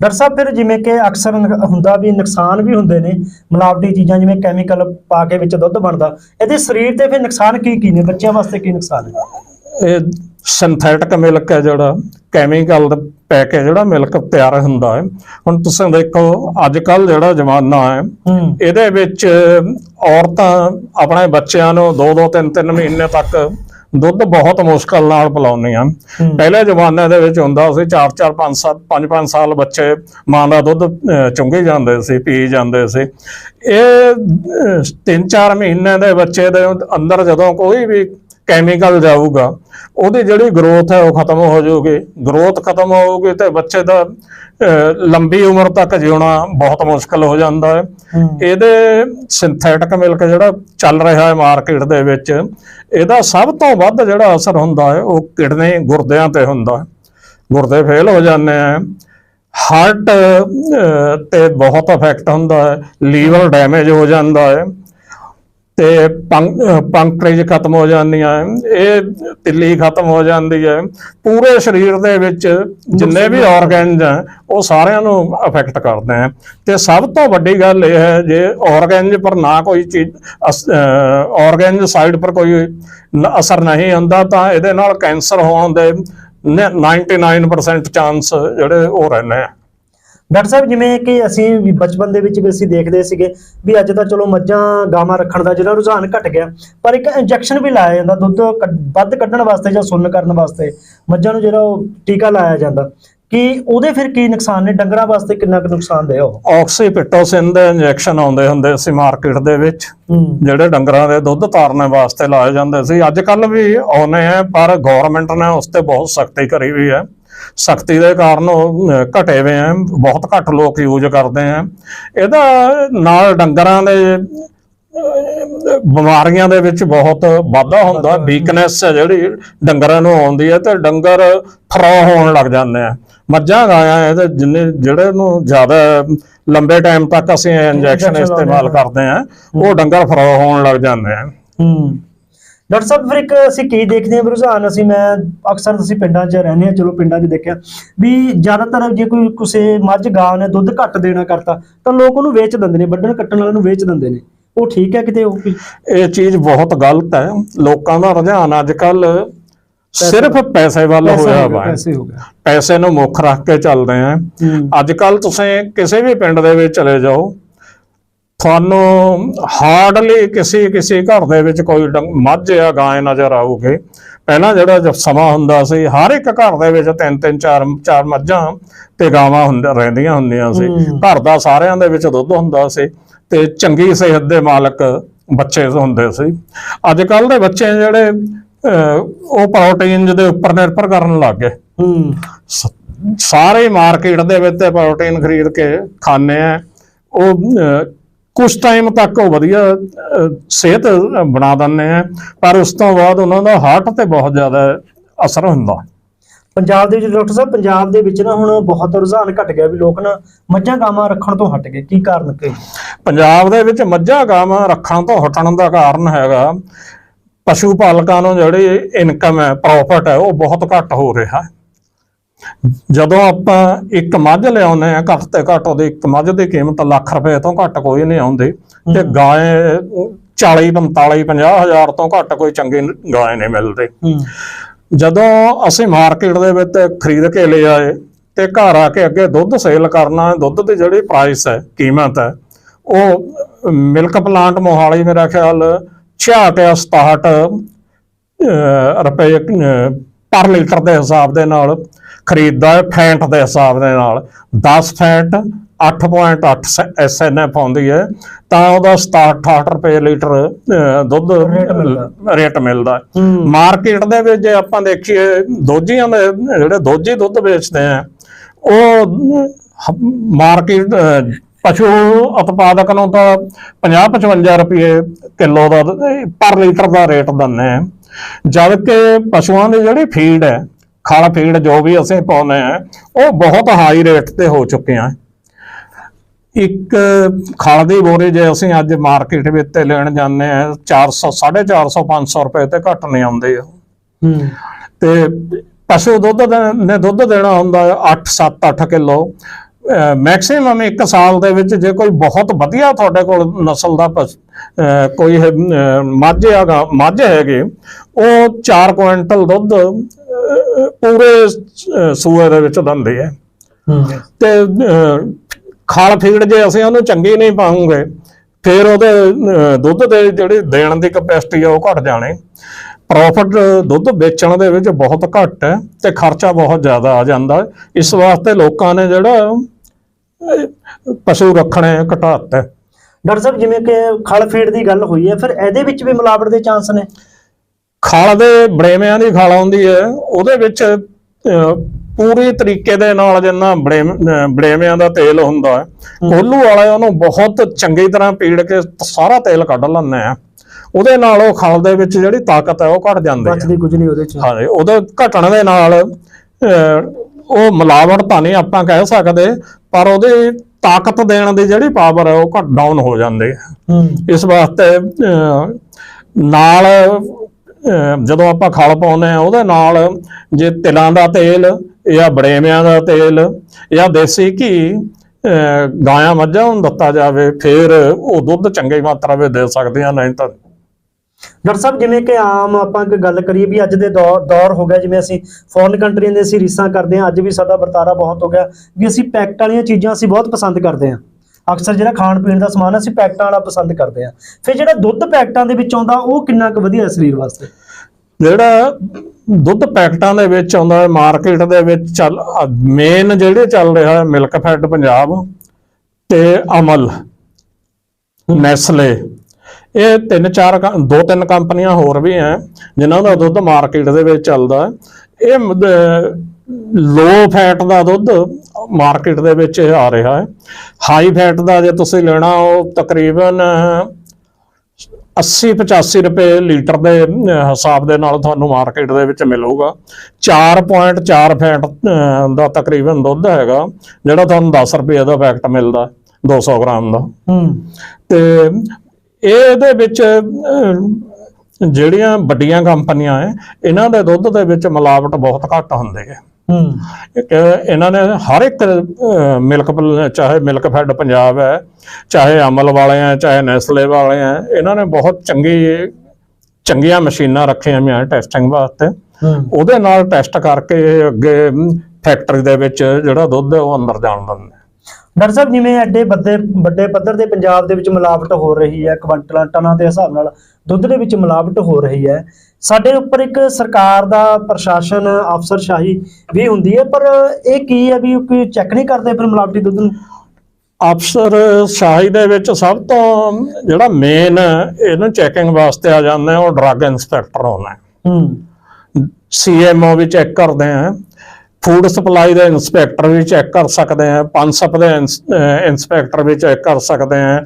ਡਾਕਟਰ ਸਾਹਿਬ ਫਿਰ ਜਿਵੇਂ ਕਿ ਅਕਸਰ ਹੁੰਦਾ ਵੀ ਨੁਕਸਾਨ ਵੀ ਹੁੰਦੇ ਨੇ ਮਿਲਾਵਟੀ ਚੀਜ਼ਾਂ ਜਿਵੇਂ ਕੈਮੀਕਲ ਪਾ ਕੇ ਵਿੱਚ ਦੁੱਧ ਬਣਦਾ ਇਹਦੇ ਸਰੀਰ ਤੇ ਫਿਰ ਨੁਕਸਾਨ ਕੀ ਕੀ ਨੇ? ਬੱਚਿਆਂ ਵਾਸਤੇ ਕੀ ਨੁਕਸਾਨ ਹੈ ਇਹ ਸਿੰਥੈਟਿਕ ਮਿਲਕ ਹੈ ਜਿਹੜਾ ਕੈਮੀਕਲ ਦਾ ਪੈ ਕੇ ਜਿਹੜਾ ਮਿਲਕ ਤਿਆਰ ਹੁੰਦਾ ਹੈ। ਹੁਣ ਤੁਸੀਂ ਦੇਖੋ ਅੱਜ ਕੱਲ ਜਿਹੜਾ ਜ਼ਮਾਨਾ ਹੈ ਹੂੰ। ਇਹਦੇ ਵਿੱਚ ਔਰਤਾਂ ਆਪਣੇ ਬੱਚਿਆਂ ਨੂੰ 2-2 3-3 ਮਹੀਨੇ ਤੱਕ ਦੁੱਧ ਬਹੁਤ ਮੁਸ਼ਕਲ ਨਾਲ ਪਿਲਾਉਂਦੀਆਂ ਹੂੰ। ਪਹਿਲੇ ਜ਼ਮਾਨੇ ਦੇ ਵਿੱਚ ਹੁੰਦਾ ਸੀ 4-4 5-7 5-5 ਸਾਲ ਬੱਚੇ ਮਾਂ ਦਾ ਦੁੱਧ ਚੁੰਗੀ ਜਾਂਦੇ ਸੀ ਪੀ ਜਾਂਦੇ ਸੀ ਇਹ 3-4 ਮਹੀਨੇ ਦੇ ਬੱਚੇ ਦੇ ਅੰਦਰ ਜਦੋਂ ਕੋਈ ਵੀ ਕੈਮੀਕਲ ਜਾਊਗਾ ਉਹਦੀ ਜਿਹੜੀ ਗਰੋਥ ਹੈ ਉਹ ਖਤਮ ਹੋ ਜਾਊਗੀ। ਗਰੋਥ ਖਤਮ ਹੋਊਗੀ ਤੇ ਬੱਚੇ ਦਾ ਲੰਬੀ ਉਮਰ ਤੱਕ ਜਿਉਣਾ ਬਹੁਤ ਮੁਸ਼ਕਲ ਹੋ ਜਾਂਦਾ ਹੈ। ਹੂੰ। ਇਹਦੇ ਸਿੰਥੈਟਿਕ ਮਿਲਕ ਜਿਹੜਾ ਚੱਲ ਰਿਹਾ ਹੈ ਮਾਰਕੀਟ ਦੇ ਵਿੱਚ ਇਹਦਾ ਸਭ ਤੋਂ ਵੱਧ ਜਿਹੜਾ ਅਸਰ ਹੁੰਦਾ ਹੈ ਉਹ ਕਿਡਨੀ ਗੁਰਦਿਆਂ ਤੇ ਹੁੰਦਾ ਹੈ। ਗੁਰਦੇ ਫੇਲ ਹੋ ਜਾਂਦੇ ਆ। ਹਾਰਟ ਤੇ ਬਹੁਤ ਇਫੈਕਟ ਹੁੰਦਾ ਹੈ। ਲੀਵਰ ਡੈਮੇਜ ਹੋ ਜਾਂਦਾ ਹੈ। ਤੇ ਪੰਕਟਰੇਜ ਖਤਮ ਹੋ ਜਾਂਦੀਆਂ, ਇਹ ਤਿੱਲੀ ਖਤਮ ਹੋ ਜਾਂਦੀ ਹੈ। ਪੂਰੇ ਸਰੀਰ ਦੇ ਵਿੱਚ ਜਿੰਨੇ ਵੀ ਆਰਗਨਸ ਆ ਉਹ ਸਾਰਿਆਂ ਨੂੰ ਅਫੈਕਟ ਕਰਦੇ ਆ ਤੇ ਸਭ ਤੋਂ ਵੱਡੀ ਗੱਲ ਇਹ ਹੈ, ਜੇ ਆਰਗਨਸ ਪਰ ਨਾ ਕੋਈ ਚੀਜ਼ ਆਰਗਨਸ ਸਾਈਡ ਪਰ ਕੋਈ ਨ- ਅਸਰ ਨਹੀਂ ਆਉਂਦਾ ਤਾਂ ਇਹਦੇ ਨਾਲ ਕੈਂਸਰ ਹੋਣ ਦੇ ਨ- 99% ਚਾਂਸ ਜਿਹੜੇ ਉਹ ਰਹਿੰਦੇ ਆ। ਡਾਕਟਰ ਸਾਹਿਬ ਜਿਵੇਂ ਕਿ ਅਸੀਂ ਵੀ ਬਚਪਨ ਦੇ ਵਿੱਚ ਵੀ ਅਸੀਂ ਦੇਖਦੇ ਸੀਗੇ ਵੀ ਅੱਜ ਤਾਂ ਚਲੋ ਮੱਝਾਂ ਗਾਵਾਂ ਰੱਖਣ ਦਾ ਜਿਹੜਾ ਰੁਝਾਨ ਘਟ ਗਿਆ ਪਰ ਇੱਕ ਇੰਜੈਕਸ਼ਨ ਵੀ ਲਾਇਆ ਜਾਂਦਾ ਦੁੱਧ ਵੱਧ ਕੱਢਣ ਵਾਸਤੇ ਜਾਂ ਸੁੰਨ ਕਰਨ ਵਾਸਤੇ ਮੱਝਾਂ ਨੂੰ ਜਿਹੜਾ ਉਹ ਟੀਕਾ ਲਾਇਆ ਜਾਂਦਾ। ਕਿ ਉਹਦੇ ਫਿਰ ਕੀ ਨੁਕਸਾਨ ਨੇ? ਡੰਗਰਾਂ ਵਾਸਤੇ ਕਿੰਨਾ ਕੁ ਨੁਕਸਾਨਦੇਹ ਉਹ? ਆਕਸੀਪਿਟੋਸਿਨ ਦੇ ਇੰਜੈਕਸ਼ਨ ਆਉਂਦੇ ਹੁੰਦੇ ਸੀ ਮਾਰਕੀਟ ਦੇ ਵਿੱਚ ਜਿਹੜੇ ਡੰਗਰਾਂ ਦੇ ਦੁੱਧ ਤਾਰਨੇ ਵਾਸਤੇ ਲਾਏ ਜਾਂਦੇ ਸੀ। ਅੱਜ ਕੱਲ ਵੀ ਆਉਨੇ ਆ ਪਰ ਗਵਰਨਮੈਂਟ ਨੇ ਉਸ ਤੇ ਬਹੁਤ ਸਖਤੀ ਕਰੀ ਹੋਈ ਹੈ। ਸਖਤੀ ਦੇ ਕਾਰਨ ਉਹ ਘਟੇ ਹੋਏ ਆ ਬਹੁਤ ਘੱਟ ਲੋਕ ਯੂਜ਼ ਕਰਦੇ ਆ। ਇਹਦਾ ਨਾਲ ਡੰਗਰਾਂ ਦੇ ਬਿਮਾਰੀਆਂ ਦੇ ਵਿੱਚ ਬਹੁਤ ਵਾਧਾ ਹੁੰਦਾ ਵੀਕਨੈਸ ਹੈ ਜਿਹੜੀ ਡੰਗਰਾਂ ਨੂੰ ਆਉਂਦੀ ਹੈ ਤੇ ਡੰਗਰ ਫਰੋ ਹੋਣ ਲੱਗ ਜਾਂਦੇ ਆ। ਮੱਝਾਂ ਗਾਇਆ ਇਹਦੇ ਜਿੰਨੇ ਜਿਹੜੇ ਨੂੰ ਜ਼ਿਆਦਾ ਲੰਬੇ ਟਾਈਮ ਤੱਕ ਅਸੀਂ ਇੰਜੈਕਸ਼ਨ ਇਸਤੇਮਾਲ। ਕਰਦੇ ਆ ਉਹ ਡੰਗਰ ਫਰੋ ਹੋਣ ਲੱਗ ਜਾਂਦੇ ਆ। ਹੂੰ। ਡਾਕਟਰ ਸਾਹਿਬ ਫਿਰ ਇੱਕ ਅਸੀਂ ਕੀ ਦੇਖਦੇ ਹਾਂ ਰੁਝਾਨ। ਅਸੀਂ ਮੈਂ ਅਕਸਰ ਅਸੀਂ ਪਿੰਡਾਂ 'ਚ ਰਹਿੰਦੇ ਹਾਂ ਚਲੋ ਪਿੰਡਾਂ 'ਚ ਦੇਖਿਆ ਵੀ ਜ਼ਿਆਦਾਤਰ ਜੇ ਕੋਈ ਕਿਸੇ ਮੱਝ ਗਾਂ ਨੇ ਦੁੱਧ ਘੱਟ ਦੇਣਾ ਕਰਤਾ ਤਾਂ ਲੋਕ ਉਹਨੂੰ ਵੇਚ ਦਿੰਦੇ ਨੇ ਵੱਢਣ ਕੱਟਣ ਵਾਲੇ ਨੂੰ ਵੇਚ ਦਿੰਦੇ ਨੇ। ਉਹ ਠੀਕ ਹੈ ਕਿਤੇ ਉਹ? ਇਹ ਚੀਜ਼ ਬਹੁਤ ਗਲਤ ਹੈ। ਲੋਕਾਂ ਦਾ ਰੁਝਾਨ ਅੱਜ ਕੱਲ ਸਿਰਫ ਪੈਸੇ ਵੱਲ ਹੋਇਆ ਵਾ। ਪੈਸੇ ਹੋ ਗਿਆ ਪੈਸੇ ਨੂੰ ਮੁੱਖ ਰੱਖ ਕੇ ਚੱਲਦੇ ਆ। ਅੱਜ ਕੱਲ ਤੁਸੀਂ ਕਿਸੇ ਵੀ ਪਿੰਡ ਦੇ ਵਿੱਚ ਚਲੇ ਜਾਓ ਤੁਹਾਨੂੰ ਹਾਰਡਲੀ ਕਿਸੇ ਕਿਸੇ ਘਰ ਦੇ ਵਿੱਚ ਕੋਈ ਮੱਝ ਜਾਂ ਗਾਂ ਨਜ਼ਰ ਆਊਗੀ। ਪਹਿਲਾਂ ਜਿਹੜਾ ਸਮਾਂ ਹੁੰਦਾ ਸੀ ਹਰ ਇੱਕ ਘਰ ਦੇ ਵਿੱਚ ਤਿੰਨ ਤਿੰਨ ਚਾਰ ਚਾਰ ਮੱਝਾਂ ਤੇ ਗਾਵਾਂ ਹੁੰਦੀਆਂ ਰਹਿੰਦੀਆਂ ਹੁੰਦੀਆਂ ਸੀ। ਘਰ ਦਾ ਸਾਰਿਆਂ ਦੇ ਵਿੱਚ ਦੁੱਧ ਹੁੰਦਾ ਸੀ ਤੇ ਚੰਗੀ ਸਿਹਤ ਦੇ ਮਾਲਕ ਬੱਚੇ ਹੁੰਦੇ ਸੀ। ਅੱਜ ਕੱਲ ਦੇ ਬੱਚੇ ਜਿਹੜੇ ਉਹ ਪ੍ਰੋਟੀਨ ਦੇ ਉੱਪਰ ਨਿਰਭਰ ਕਰਨ ਲੱਗ ਗਏ। ਸਾਰੇ ਮਾਰਕੀਟ ਦੇ ਵਿੱਚ ਪ੍ਰੋਟੀਨ ਖਰੀਦ ਕੇ ਖਾਂਦੇ ਆ। ਉਹ ਕੁਝ ਟਾਈਮ ਤੱਕ ਉਹ ਵਧੀਆ ਸਿਹਤ ਬਣਾ ਦਿੰਦੇ ਆ ਪਰ ਉਸ ਤੋਂ ਬਾਅਦ ਉਹਨਾਂ ਦਾ ਹਾਰਟ ਤੇ ਬਹੁਤ ਜ਼ਿਆਦਾ ਅਸਰ ਹੁੰਦਾ। ਪੰਜਾਬ ਦੇ ਵਿੱਚ ਡਾਕਟਰ ਸਾਹਿਬ ਪੰਜਾਬ ਦੇ ਵਿੱਚ ਨਾ ਹੁਣ ਬਹੁਤ ਰੁਝਾਨ ਘਟ ਗਿਆ ਵੀ ਲੋਕ ਨਾ ਮੱਝਾਂ ਗਾਵਾਂ ਰੱਖਣ ਤੋਂ ਹਟ ਗਏ। ਕੀ ਕਾਰਨ ਕੀ? ਪੰਜਾਬ ਦੇ ਵਿੱਚ ਮੱਝਾਂ ਗਾਵਾਂ ਰੱਖਣ ਤੋਂ ਹਟਣ ਦਾ ਕਾਰਨ ਹੈਗਾ ਪਸ਼ੂ ਪਾਲਕਾਂ ਨੂੰ ਜਿਹੜੀ ਇਨਕਮ ਹੈ ਪ੍ਰੋਫਿਟ ਹੈ ਉਹ ਬਹੁਤ ਘੱਟ ਹੋ ਰਿਹਾ। ਹੈ ਜਦੋਂ ਆਪਾਂ ਇੱਕ ਮੱਝ ਲਿਆਉਂਦੇ ਆ ਘੱਟ ਤੇ ਘੱਟ ਉਹਦੀ ਇੱਕ ਮੱਝ ਦੀ ਕੀਮਤ ਲੱਖ ਰੁਪਏ ਤੋਂ ਘੱਟ ਕੋਈ ਨਹੀਂ ਆਉਂਦੀ ਤੇ ਹਮ। ਗਾਂ 40 45 50 ਹਜ਼ਾਰ ਤੋਂ ਘੱਟ ਕੋਈ ਚੰਗੀ ਗਾਂ ਨਹੀਂ ਮਿਲਦੀ ਜਦੋਂ ਅਸੀਂ ਮਾਰਕੀਟ ਦੇ ਵਿੱਚ ਖਰੀਦ ਕੇ ਲੈ ਆਏ ਤੇ ਘਰ ਆ ਕੇ ਅੱਗੇ ਦੁੱਧ ਸੇਲ ਕਰਨਾ ਦੁੱਧ ਦੀ ਜਿਹੜੀ ਪ੍ਰਾਈਸ ਹੈ ਕੀਮਤ ਹੈ ਉਹ ਮਿਲਕ ਪਲਾਂਟ ਮੋਹਾਲੀ ਮੇਰਾ ਖਿਆਲ 66 ਜਾਂ 67 ਅਹ, ਰੁਪਏ ਪਰ ਲੀਟਰ ਦੇ ਹਿਸਾਬ ਦੇ ਨਾਲ ਖਰੀਦਦਾ ਹੈ ਫੈਂਟ ਦੇ ਹਿਸਾਬ ਦੇ ਨਾਲ। 10 ਫੈਂਟ 8.8 ਐਸਐਨਐਫ ਆਉਂਦੀ ਹੈ। ਤਾਂ ਉਹਦਾ 67 68 ਰੁਪਏ ਲੀਟਰ ਦੁੱਧ ਰੇਟ ਮਿਲਦਾ। ਮਾਰਕੀਟ ਦੇ ਵਿੱਚ ਜੇ ਆਪਾਂ ਦੇਖੀਏ ਦੋਜੀਆਂ ਦੇ ਜਿਹੜੇ ਦੋਜੀ ਦੁੱਧ ਵੇਚਦੇ ਆ ਉਹ ਮਾਰਕੀਟ ਪਸ਼ੂ ਉਤਪਾਦਕ ਨੂੰ ਤਾਂ 50 55 ਰੁਪਏ ਕਿਲੋ ਦਾ ਪਰ ਲੀਟਰ ਦਾ ਰੇਟ ਦਿੰਦੇ ਆ। ਜਦ ਕਿ ਪਸ਼ੂਆਂ ਦੀ ਜਿਹੜੀ ਫੀਡ ਹੈ ਖਲ ਫੀਡ ਜੋ ਵੀ ਅਸੀਂ ਪਾਉਂਦੇ ਆ ਉਹ ਬਹੁਤ ਹਾਈ ਰੇਟ ਤੇ ਹੋ ਚੁੱਕੇ ਆ ਇੱਕ ਖਲ ਦੀ ਬੋਰੀ ਜੇ ਅਸੀਂ ਅੱਜ ਮਾਰਕੀਟ ਵਿੱਚ ਤੇ ਲੈਣ ਜਾਂਦੇ ਆ 400 450 500 ਰੁਪਏ ਤੇ ਘੱਟ ਨਹੀਂ ਆਉਂਦੇ। ਹੂੰ। ਤੇ ਪਸ਼ੂ ਦੁੱਧ ਦੇ- ਨੇ ਦੁੱਧ ਦੇਣਾ ਹੁੰਦਾ 8 7 8 ਕਿਲੋ। ਮੈਕਸਿਮਮ ਇੱਕ ਸਾਲ ਦੇ ਵਿੱਚ ਜੇ ਕੋਈ ਬਹੁਤ ਵਧੀਆ ਤੁਹਾਡੇ ਕੋਲ ਨਸਲ ਦਾ ਕੋਈ ਮੱਝ ਹੈਗਾ ਮੱਝ ਹੈਗੇ ਉਹ 4 ਕੁਇੰਟਲ ਦੁੱਧ ਪੂਰੇ ਸੂਏ ਦੇ ਵਿੱਚ ਦਿੰਦੇ ਹੂੰ ਤੇ ਖਲ ਫੀਡ ਜੇ ਅਸੀਂ ਉਹਨੂੰ ਚੰਗੀ ਨਹੀਂ ਪਾਉਂਗੇ ਫਿਰ ਉਹਦੇ ਦੁੱਧ ਦੇ ਜਿਹੜੀ ਦੇਣ ਦੀ ਕਪੈਸਿਟੀ ਆ ਉਹ ਘਟ ਜਾਣੀ। ਪ੍ਰੋਫਿਟ ਦੁੱਧ ਵੇਚਣ ਦੇ ਵਿੱਚ ਬਹੁਤ ਘੱਟ ਹੈ ਤੇ ਖਰਚਾ ਬਹੁਤ ਜ਼ਿਆਦਾ ਆ ਜਾਂਦਾ। ਇਸ ਵਾਸਤੇ ਲੋਕਾਂ ਨੇ ਜਿਹੜਾ ਪਸ਼ੂ ਰੱਖਣੇ ਘਟਾਤਾ। ਡਾਕਟਰ ਸਾਹਿਬ ਜਿਵੇਂ ਕਿ ਖਲ ਫੀਡ ਦੀ ਗੱਲ ਹੋਈ ਹੈ ਫਿਰ ਇਹਦੇ ਵਿੱਚ ਵੀ ਮਿਲਾਵਟ ਦੇ ਚਾਂਸ ਨੇ? ਖਲ ਦੇ ਬੜੇਵਿਆਂ ਦੀ ਖਲ ਆਉਂਦੀ ਹੈ ਉਹਦੇ ਵਿੱਚ ਪੂਰੀ ਤਰੀਕੇ ਦੇ ਨਾਲ ਜਿੰਨਾ ਬੜੇਵਿਆਂ ਦਾ ਤੇਲ ਹੁੰਦਾ ਹੈ ਕੋਲੂ ਵਾਲੇ ਉਹਨੂੰ ਬਹੁਤ ਚੰਗੀ ਤਰ੍ਹਾਂ ਪੀੜ ਕੇ ਸਾਰਾ ਤੇਲ ਕੱਢ ਲੈਂਦੇ ਆ ਉਹਦੇ ਨਾਲ ਉਹ ਖਲ ਦੇ ਵਿੱਚ ਜਿਹੜੀ ਤਾਕਤ ਹੈ ਉਹ ਘਟ ਜਾਂਦੀ ਹੈ। ਬਚਦੀ ਕੁਝ ਨਹੀਂ ਉਹਦੇ ਚ। ਹਾਂਜੀ ਉਹਦੇ ਘਟਣ ਦੇ ਨਾਲ ਉਹ ਮਿਲਾਵਟ ਤਾਂ ਨਹੀਂ ਆਪਾਂ ਕਹਿ ਸਕਦੇ ਪਰ ਉਹਦੇ ਤਾਕਤ ਦੇਣ ਦੀ ਜਿਹੜੀ ਪਾਵਰ ਹੈ ਉਹ ਘਟ ਡਾਊਨ ਹੋ ਜਾਂਦੀ ਹੈ। ਹੂੰ। ਇਸ ਵਾਸਤੇ ਨਾਲ ਜਦੋਂ ਆਪਾਂ ਖਲ ਪਾਉਂਦੇ ਆ ਉਹਦੇ ਨਾਲ ਜੇ ਤਿਲਾਂ ਦਾ ਤੇਲ ਜਾਂ ਬੜੇਵਿਆਂ ਦਾ ਤੇਲ ਜਾਂ ਦੇਸੀ ਘੀ ਗਾਇਆ ਗਾਵਾਂ ਮੱਝਾਂ ਨੂੰ ਦਿੱਤਾ ਜਾਵੇ, ਫਿਰ ਉਹ ਦੁੱਧ ਚੰਗੀ ਮਾਤਰਾ ਵਿੱਚ ਦੇ ਸਕਦੇ ਸਕਦੀਆਂ ਨਹੀਂ ਤਾਂ ਡਾਕਟਰ ਸਾਹਿਬ, ਜਿਵੇਂ ਕਿ ਆਮ ਆਪਾਂ ਇੱਕ ਗੱਲ ਕਰੀਏ ਵੀ ਅੱਜ ਦੇ ਦੌਰ ਦੌਰ ਹੋ ਗਿਆ, ਜਿਵੇਂ ਅਸੀਂ ਫੋਰਨ ਕੰਟਰੀਆਂ ਦੇ ਅਸੀਂ ਰੀਸਾਂ ਕਰਦੇ ਹਾਂ, ਅੱਜ ਵੀ ਸਾਡਾ ਵਰਤਾਰਾ ਬਹੁਤ ਹੋ ਗਿਆ, ਵੀ ਅਸੀਂ ਪੈਕਟ ਵਾਲੀਆਂ ਚੀਜ਼ਾਂ ਅਸੀਂ ਬਹੁਤ ਪਸੰਦ ਕਰਦੇ ਹਾਂ। ਅਕਸਰ ਜਿਹੜਾ ਖਾਣ ਪੀਣ ਦਾ ਸਮਾਨ ਅਸੀਂ ਪੈਕਟਾਂ ਵਾਲਾ ਪਸੰਦ ਕਰਦੇ ਹਾਂ। ਫਿਰ ਜਿਹੜਾ ਦੁੱਧ ਪੈਕਟਾਂ ਦੇ ਵਿੱਚ ਆਉਂਦਾ, ਉਹ ਕਿੰਨਾ ਕੁ ਵਧੀਆ ਸਰੀਰ ਵਾਸਤੇ? ਜਿਹੜਾ ਦੁੱਧ ਪੈਕਟਾਂ ਦੇ ਵਿੱਚ ਆਉਂਦਾ ਹੈ, ਮਾਰਕੀਟ ਦੇ ਵਿੱਚ ਚੱਲ ਮੇਨ ਜਿਹੜੇ ਚੱਲ ਰਿਹਾ ਹੈ ਮਿਲਕ ਫੈਡ ਪੰਜਾਬ ਤੇ ਅਮਲ, ਨੈਸਲੇ। ਇਹ ਤਿੰਨ ਚਾਰ ਕੰ- ਦੋ ਤਿੰਨ ਕੰਪਨੀਆਂ ਹੋਰ ਵੀ ਹੈ, ਜਿਨ੍ਹਾਂ ਦਾ ਦੁੱਧ ਮਾਰਕੀਟ ਦੇ ਵਿੱਚ ਚੱਲਦਾ ਹੈ। ਇਹ ਲੋ ਫੈਟ ਦਾ ਦੁੱਧ ਮਾਰਕੀਟ ਦੇ ਵਿੱਚ ਆ ਰਿਹਾ ਹੈ। ਹਾਈ ਫੈਟ ਦਾ ਜੇ ਤੁਸੀਂ ਲੈਣਾ ਉਹ ਤਕਰੀਬਨ 80 85 ਰੁਪਏ ਲੀਟਰ ਦੇ ਹਿਸਾਬ ਦੇ ਨਾਲ ਤੁਹਾਨੂੰ ਮਾਰਕੀਟ ਦੇ ਵਿੱਚ ਮਿਲੂਗਾ। 4.4 ਫੈਟ ਦਾ ਤਕਰੀਬਨ ਦੁੱਧ ਹੈਗਾ ਜਿਹੜਾ ਤੁਹਾਨੂੰ 10 ਰੁਪਏ ਦਾ ਪੈਕਟ ਮਿਲਦਾ 200 ਗ੍ਰਾਮ ਦਾ। ਤੇ ਇਹਦੇ ਵਿੱਚ ਜਿਹੜੀਆਂ ਵੱਡੀਆਂ ਕੰਪਨੀਆਂ ਹੈ ਇਹਨਾਂ ਦੇ ਦੁੱਧ ਦੇ ਵਿੱਚ ਮਿਲਾਵਟ ਬਹੁਤ ਘੱਟ ਹੁੰਦੀ ਹੂੰ। ਇੱਕ ਇਹਨਾਂ ਨੇ ਹਰ ਇੱਕ ਮਿਲਕ ਚਾਹੇ ਮਿਲਕ ਫੈਡ ਪੰਜਾਬ ਹੈ ਚਾਹੇ ਅਮਲ ਵਾਲੇ ਆ ਚਾਹੇ ਨੈਸਲੇ ਵਾਲੇ ਆ ਇਹਨਾਂ ਨੇ ਬਹੁਤ ਚੰਗੀ ਚੰਗੀਆਂ ਮਸ਼ੀਨਾਂ ਰੱਖੀਆਂ ਹੋਈਆਂ ਟੈਸਟਿੰਗ ਵਾਸਤੇ। ਉਹਦੇ ਨਾਲ ਟੈਸਟ ਕਰਕੇ ਅੱਗੇ ਫੈਕਟਰੀ ਦੇ ਵਿੱਚ ਜਿਹੜਾ ਦੁੱਧ ਹੈ ਉਹ ਅੰਦਰ ਜਾਣ ਦਿੰਦੇ ਡਾਕਟਰ ਸਾਹਿਬ ਜਿਵੇਂ ਐਡੇ ਵੱਡੇ ਵੱਡੇ ਪੱਧਰ ਦੇ ਪੰਜਾਬ ਦੇ ਵਿੱਚ ਮਿਲਾਵਟ ਹੋ ਰਹੀ ਹੈ ਕੁਆਂਟਲਾਂ ਟਨਾਂ ਦੇ ਹਿਸਾਬ ਨਾਲ ਦੁੱਧ ਦੇ ਵਿੱਚ ਮਿਲਾਵਟ ਹੋ ਰਹੀ ਹੈ ਸਾਡੇ ਉੱਪਰ ਇੱਕ ਸਰਕਾਰ ਦਾ ਪ੍ਰਸ਼ਾਸਨ ਅਫਸਰਸ਼ਾਹੀ ਵੀ ਹੁੰਦੀ ਹੈ ਪਰ ਇਹ ਕੀ ਹੈ ਵੀ ਕੋਈ ਚੈੱਕ ਨਹੀਂ ਕਰਦੇ ਫਿਰ ਮਿਲਾਵਟੀ ਦੁੱਧ ਨੂੰ? ਅਫਸਰ ਸ਼ਾਹੀ ਦੇ ਵਿੱਚ ਸਭ ਤੋਂ ਜਿਹੜਾ ਮੇਨ ਇਹਨੂੰ ਚੈਕਿੰਗ ਵਾਸਤੇ ਆ ਜਾਂਦੇ ਉਹ ਡਰੱਗ ਇਨਸਪੈਕਟਰ ਹੁੰਦਾ ਹੈ। ਹੂੰ। ਸੀਐਮਓ ਵੀ ਚੈੱਕ ਕਰਦੇ ਆ ਫੂਡ ਸਪਲਾਈ ਦੇ ਇਨਸਪੈਕਟਰ ਵੀ ਚੈੱਕ ਕਰ ਸਕਦੇ ਆ ਪਨਸਪ ਦੇ ਇਨਸਪੈਕਟਰ ਵੀ ਚੈੱਕ ਕਰ ਸਕਦੇ ਆ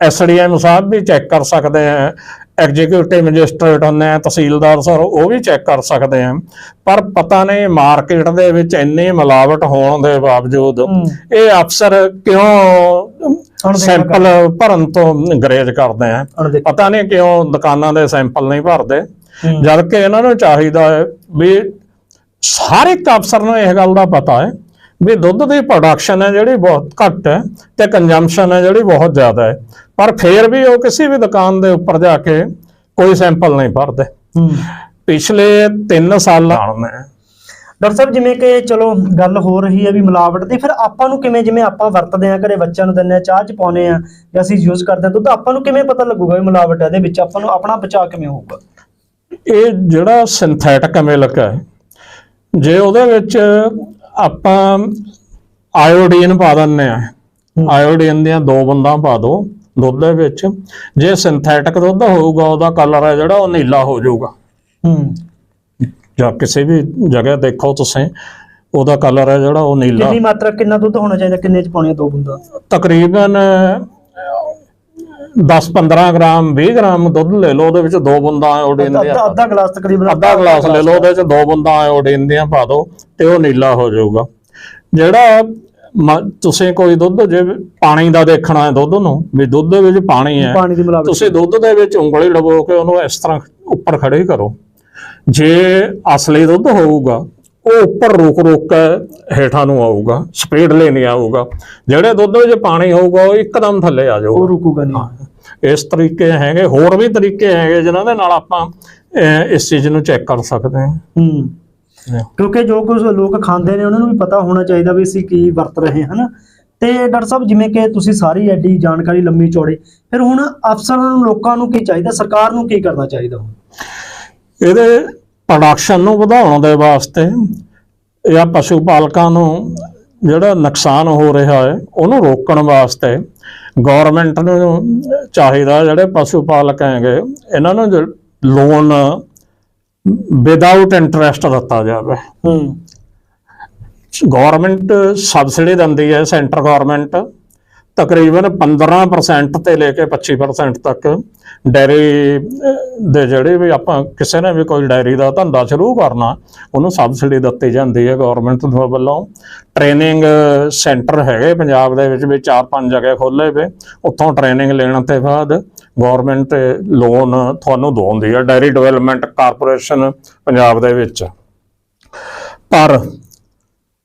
ਐਸਡੀਐਮ ਸਾਹਿਬ ਵੀ ਚੈੱਕ ਕਰ ਸਕਦੇ ਆ ਐਗਜ਼ੀਕਿਊਟਿਵ ਮੈਜਿਸਟ੍ਰੇਟ ਹੁੰਦੇ ਆ ਤਹਿਸੀਲਦਾਰ ਸਰ ਉਹ ਵੀ ਚੈੱਕ ਕਰ ਸਕਦੇ ਆ। ਪਰ ਪਤਾ ਨਹੀਂ ਮਾਰਕੀਟ ਦੇ ਵਿੱਚ ਇੰਨੀ ਮਿਲਾਵਟ ਹੋਣ ਦੇ ਬਾਵਜੂਦ। ਇਹ ਅਫਸਰ ਕਿਉਂ ਸੈਂਪਲ ਭਰਨ ਤੋਂ ਗਰੇਜ ਕਰਦੇ ਆ? ਪਤਾ ਨਹੀਂ ਕਿਉਂ ਦੁਕਾਨਾਂ ਦੇ ਸੈਂਪਲ ਨਹੀਂ ਭਰਦੇ। ਜਦ ਕਿ ਇਹਨਾਂ ਨੂੰ ਚਾਹੀਦਾ ਹੈ ਵੀ ਇੱਕ ਅਫਸਰ ਨੂੰ ਇਹ ਗੱਲ ਦਾ ਪਤਾ ਹੈ ਵੀ ਦੁੱਧ ਦੀ ਪ੍ਰੋਡਕਸ਼ਨ ਹੈ ਜਿਹੜੀ ਬਹੁਤ ਘੱਟ ਹੈ ਤੇ ਕੰਜ਼ੰਪਸ਼ਨ ਹੈ ਜਿਹੜੀ ਬਹੁਤ ਜ਼ਿਆਦਾ ਹੈ। ਪਰ ਫਿਰ ਵੀ ਉਹ ਕਿਸੇ ਵੀ ਦੁਕਾਨ ਦੇ ਉੱਪਰ ਜਾ ਕੇ ਕੋਈ ਸੈਂਪਲ ਨਹੀਂ ਭਰਦੇ। ਪਿਛਲੇ 3 ਸਾਲਾਂ ਮੈਂ। ਡਾਕਟਰ ਸਾਹਿਬ ਜਿਵੇਂ ਕਿ ਚਲੋ ਗੱਲ ਹੋ ਰਹੀ ਹੈ ਵੀ ਮਿਲਾਵਟ ਦੀ ਫਿਰ ਆਪਾਂ ਨੂੰ ਕਿਵੇਂ ਜਿਵੇਂ ਆਪਾਂ ਵਰਤਦੇ ਆ ਘਰੇ ਬੱਚਿਆਂ ਨੂੰ ਦਿੰਦੇ ਆ ਚਾਹ ਚ ਪਾਉਨੇ ਆ ਜਾਂ ਅਸੀਂ ਯੂਜ਼ ਕਰਦੇ ਆ ਦੁੱਧ ਆਪਾਂ ਨੂੰ ਕਿਵੇਂ ਪਤਾ ਲੱਗੂਗਾ ਵੀ ਮਿਲਾਵਟ ਹੈ ਇਹਦੇ ਵਿੱਚ? ਆਪਾਂ ਨੂੰ ਆਪਣਾ ਬਚਾਅ ਕਿਵੇਂ ਹੋਊਗਾ? ਇਹ ਜਿਹੜਾ ਸਿੰਥੈਟਿਕ ਮਿਲਕ ਹੈ ਜੇ ਉਹਦੇ ਵਿੱਚ ਆਪਾਂ ਆਇਓਡੀਨ ਪਾ ਦਿੰਨੇ ਆ ਆਇਓਡੀਨ ਦੀਆਂ ਦੋ ਬੰਦਾਂ ਪਾ ਦਿਓ ਦੁੱਧ ਦੇ ਵਿੱਚ। ਜੇ ਸਿੰਥੈਟਿਕ ਦੁੱਧ ਹੋਊਗਾ ਉਹਦਾ ਕਲਰ ਹੈ ਜਿਹੜਾ ਉਹ ਨੀਲਾ ਹੋ ਜਾਊਗਾ। ਹੂੰ। ਜਾਂ ਕਿਸੇ ਵੀ ਜਗ੍ਹਾ ਦੇਖੋ ਤੁਸੀਂ ਉਹਦਾ ਕਲਰ ਹੈ ਜਿਹੜਾ ਉਹ ਨੀਲਾ। ਕਿੰਨੀ ਮਾਤਰਾ ਕਿੰਨਾ ਦੁੱਧ ਹੋਣਾ ਚਾਹੀਦਾ ਕਿੰਨੇ ਚ ਪਾਉਣੀ ਦੋ ਬੂੰਦਾਂ? ਤਕਰੀਬਨ 10-15 ਗ੍ਰਾਮ 20 ਗ੍ਰਾਮ ਦੁੱਧ ਲੈ ਲਓ ਉਹਦੇ ਵਿੱਚ ਦੋ ਬੂੰਦਾਂ ਆਇਓਡੀਨ ਦੀਆਂ ਅੱਧਾ ਅੱਧਾ ਗਲਾਸ ਤਕਰੀਬਨ ਅੱਧਾ ਗਲਾਸ ਲੈ ਲਓ ਉਹਦੇ ਚ ਦੋ ਬੂੰਦਾਂ ਆਇਓਡੀਨ ਦੀਆਂ ਪਾ ਦਿਓ ਤੇ ਉਹ ਨੀਲਾ ਹੋ ਜਾਊਗਾ। ਜਿਹੜਾ ਤੁਸੀਂ ਕੋਈ ਦੁੱਧ ਜੇ ਪਾਣੀ ਦਾ ਦੇਖਣਾ ਹੈ ਦੁੱਧ ਨੂੰ ਵੀ ਦੁੱਧ ਦੇ ਵਿੱਚ ਪਾਣੀ ਹੈ ਦੀ ਤੁਸੀਂ ਦੁੱਧ ਦੇ ਵਿੱਚ ਉਂਗਲੀ ਲਗੋ ਕੇ ਉਹਨੂੰ ਇਸ ਤਰ੍ਹਾਂ ਉੱਪਰ ਖੜੇ ਕਰੋ। ਜੇ ਅਸਲੀ ਦੁੱਧ ਹੋਊਗਾ ਉਹ ਉੱਪਰ ਰੁਕ ਰੁਕ ਕੇ ਹੇਠਾਂ ਨੂੰ ਆਊਗਾ ਸਪੀਡ ਲੈ ਨਹੀਂ ਆਊਗਾ। ਜਿਹੜੇ ਦੁੱਧ ਵਿੱਚ ਪਾਣੀ ਹੋਊਗਾ ਉਹ ਇੱਕਦਮ ਥੱਲੇ ਆ ਉਹ ਜਾਊਗਾ ਰੁਕੂਗਾ ਨਹੀਂ। ਇਸ ਤਰੀਕੇ ਹੈਗੇ ਹੋਰ ਵੀ ਤਰੀਕੇ ਹੈਗੇ ਜਿਨ੍ਹਾਂ ਦੇ ਨਾਲ ਆਪਾਂ ਇਸ ਚੀਜ਼ ਨੂੰ ਚੈੱਕ ਕਰ ਸਕਦੇ ਹਾਂ। ਹੂੰ। ਕਿਉਂਕਿ ਜੋ ਕੁਝ ਲੋਕ ਖਾਂਦੇ ਨੇ ਉਹਨਾਂ ਨੂੰ ਵੀ ਪਤਾ ਹੋਣਾ ਚਾਹੀਦਾ ਵੀ ਅਸੀਂ ਕੀ ਵਰਤ ਰਹੇ ਹਾਂ ਹਨਾ। ਤੇ ਡਾਕਟਰ ਸਾਹਿਬ ਜਿਵੇਂ ਕਿ ਤੁਸੀਂ ਸਾਰੀ ਐਡੀ ਜਾਣਕਾਰੀ ਲੰਮੀ ਚੌੜੀ ਫਿਰ ਹੁਣ ਅਫਸਰਾਂ ਨੂੰ ਲੋਕਾਂ ਨੂੰ ਕੀ ਚਾਹੀਦਾ? ਸਰਕਾਰ ਨੂੰ ਕੀ ਕਰਨਾ ਚਾਹੀਦਾ ਹੁਣ? ਇਹਦੇ ਪ੍ਰੋਡਕਸ਼ਨ ਨੂੰ ਵਧਾਉਣ ਦੇ ਵਾਸਤੇ ਜਾਂ ਪਸ਼ੂ ਪਾਲਕਾਂ ਨੂੰ ਜਿਹੜਾ ਨੁਕਸਾਨ ਹੋ ਰਿਹਾ ਹੈ ਉਹਨੂੰ ਰੋਕਣ ਵਾਸਤੇ ਗਵਰਨਮੈਂਟ ਨੂੰ ਚਾਹੀਦਾ ਜਿਹੜੇ ਪਸ਼ੂ ਪਾਲਕ ਹੈਗੇ ਇਹਨਾਂ ਨੂੰ ਲੋਨ ਵਿਦਆਊਟ ਇੰਟਰਸਟ ਦਿੱਤਾ ਜਾਵੇ। ਹੂੰ। ਗਵਰਨਮੈਂਟ ਸਬਸਿਡੀ ਦਿੰਦੀ ਹੈ ਸੈਂਟਰ ਗਵਰਨਮੈਂਟ ਤਕਰੀਬਨ 15% ਤੇ ਲੈ ਕੇ 25% ਤੱਕ ਡੈਰੀ ਦੇ ਜਿਹੜੇ ਵੀ ਆਪਾਂ ਕਿਸੇ ਨੇ ਵੀ ਕੋਈ ਡੈਰੀ ਦਾ ਧੰਦਾ ਸ਼ੁਰੂ ਕਰਨਾ, ਉਹਨੂੰ ਸਬਸਿਡੀ ਦਿੱਤੀ ਜਾਂਦੀ ਹੈ ਗਵਰਨਮੈਂਟ ਵੱਲੋਂ। ਟ੍ਰੇਨਿੰਗ ਸੈਂਟਰ ਹੈਗੇ ਪੰਜਾਬ ਦੇ ਵਿੱਚ ਵੀ ਚਾਰ ਪੰਜ ਜਗ੍ਹਾ ਖੋਲੇ ਵੇ। ਉੱਥੋਂ ਟ੍ਰੇਨਿੰਗ ਲੈਣ ਤੇ ਬਾਅਦ ਗਵਰਨਮੈਂਟ ਲੋਨ ਤੁਹਾਨੂੰ ਦਿੰਦੀ ਹੈ, ਡੈਰੀ ਡਿਵੈਲਪਮੈਂਟ ਕਾਰਪੋਰੇਸ਼ਨ ਪੰਜਾਬ ਦੇ ਵਿੱਚ। ਪਰ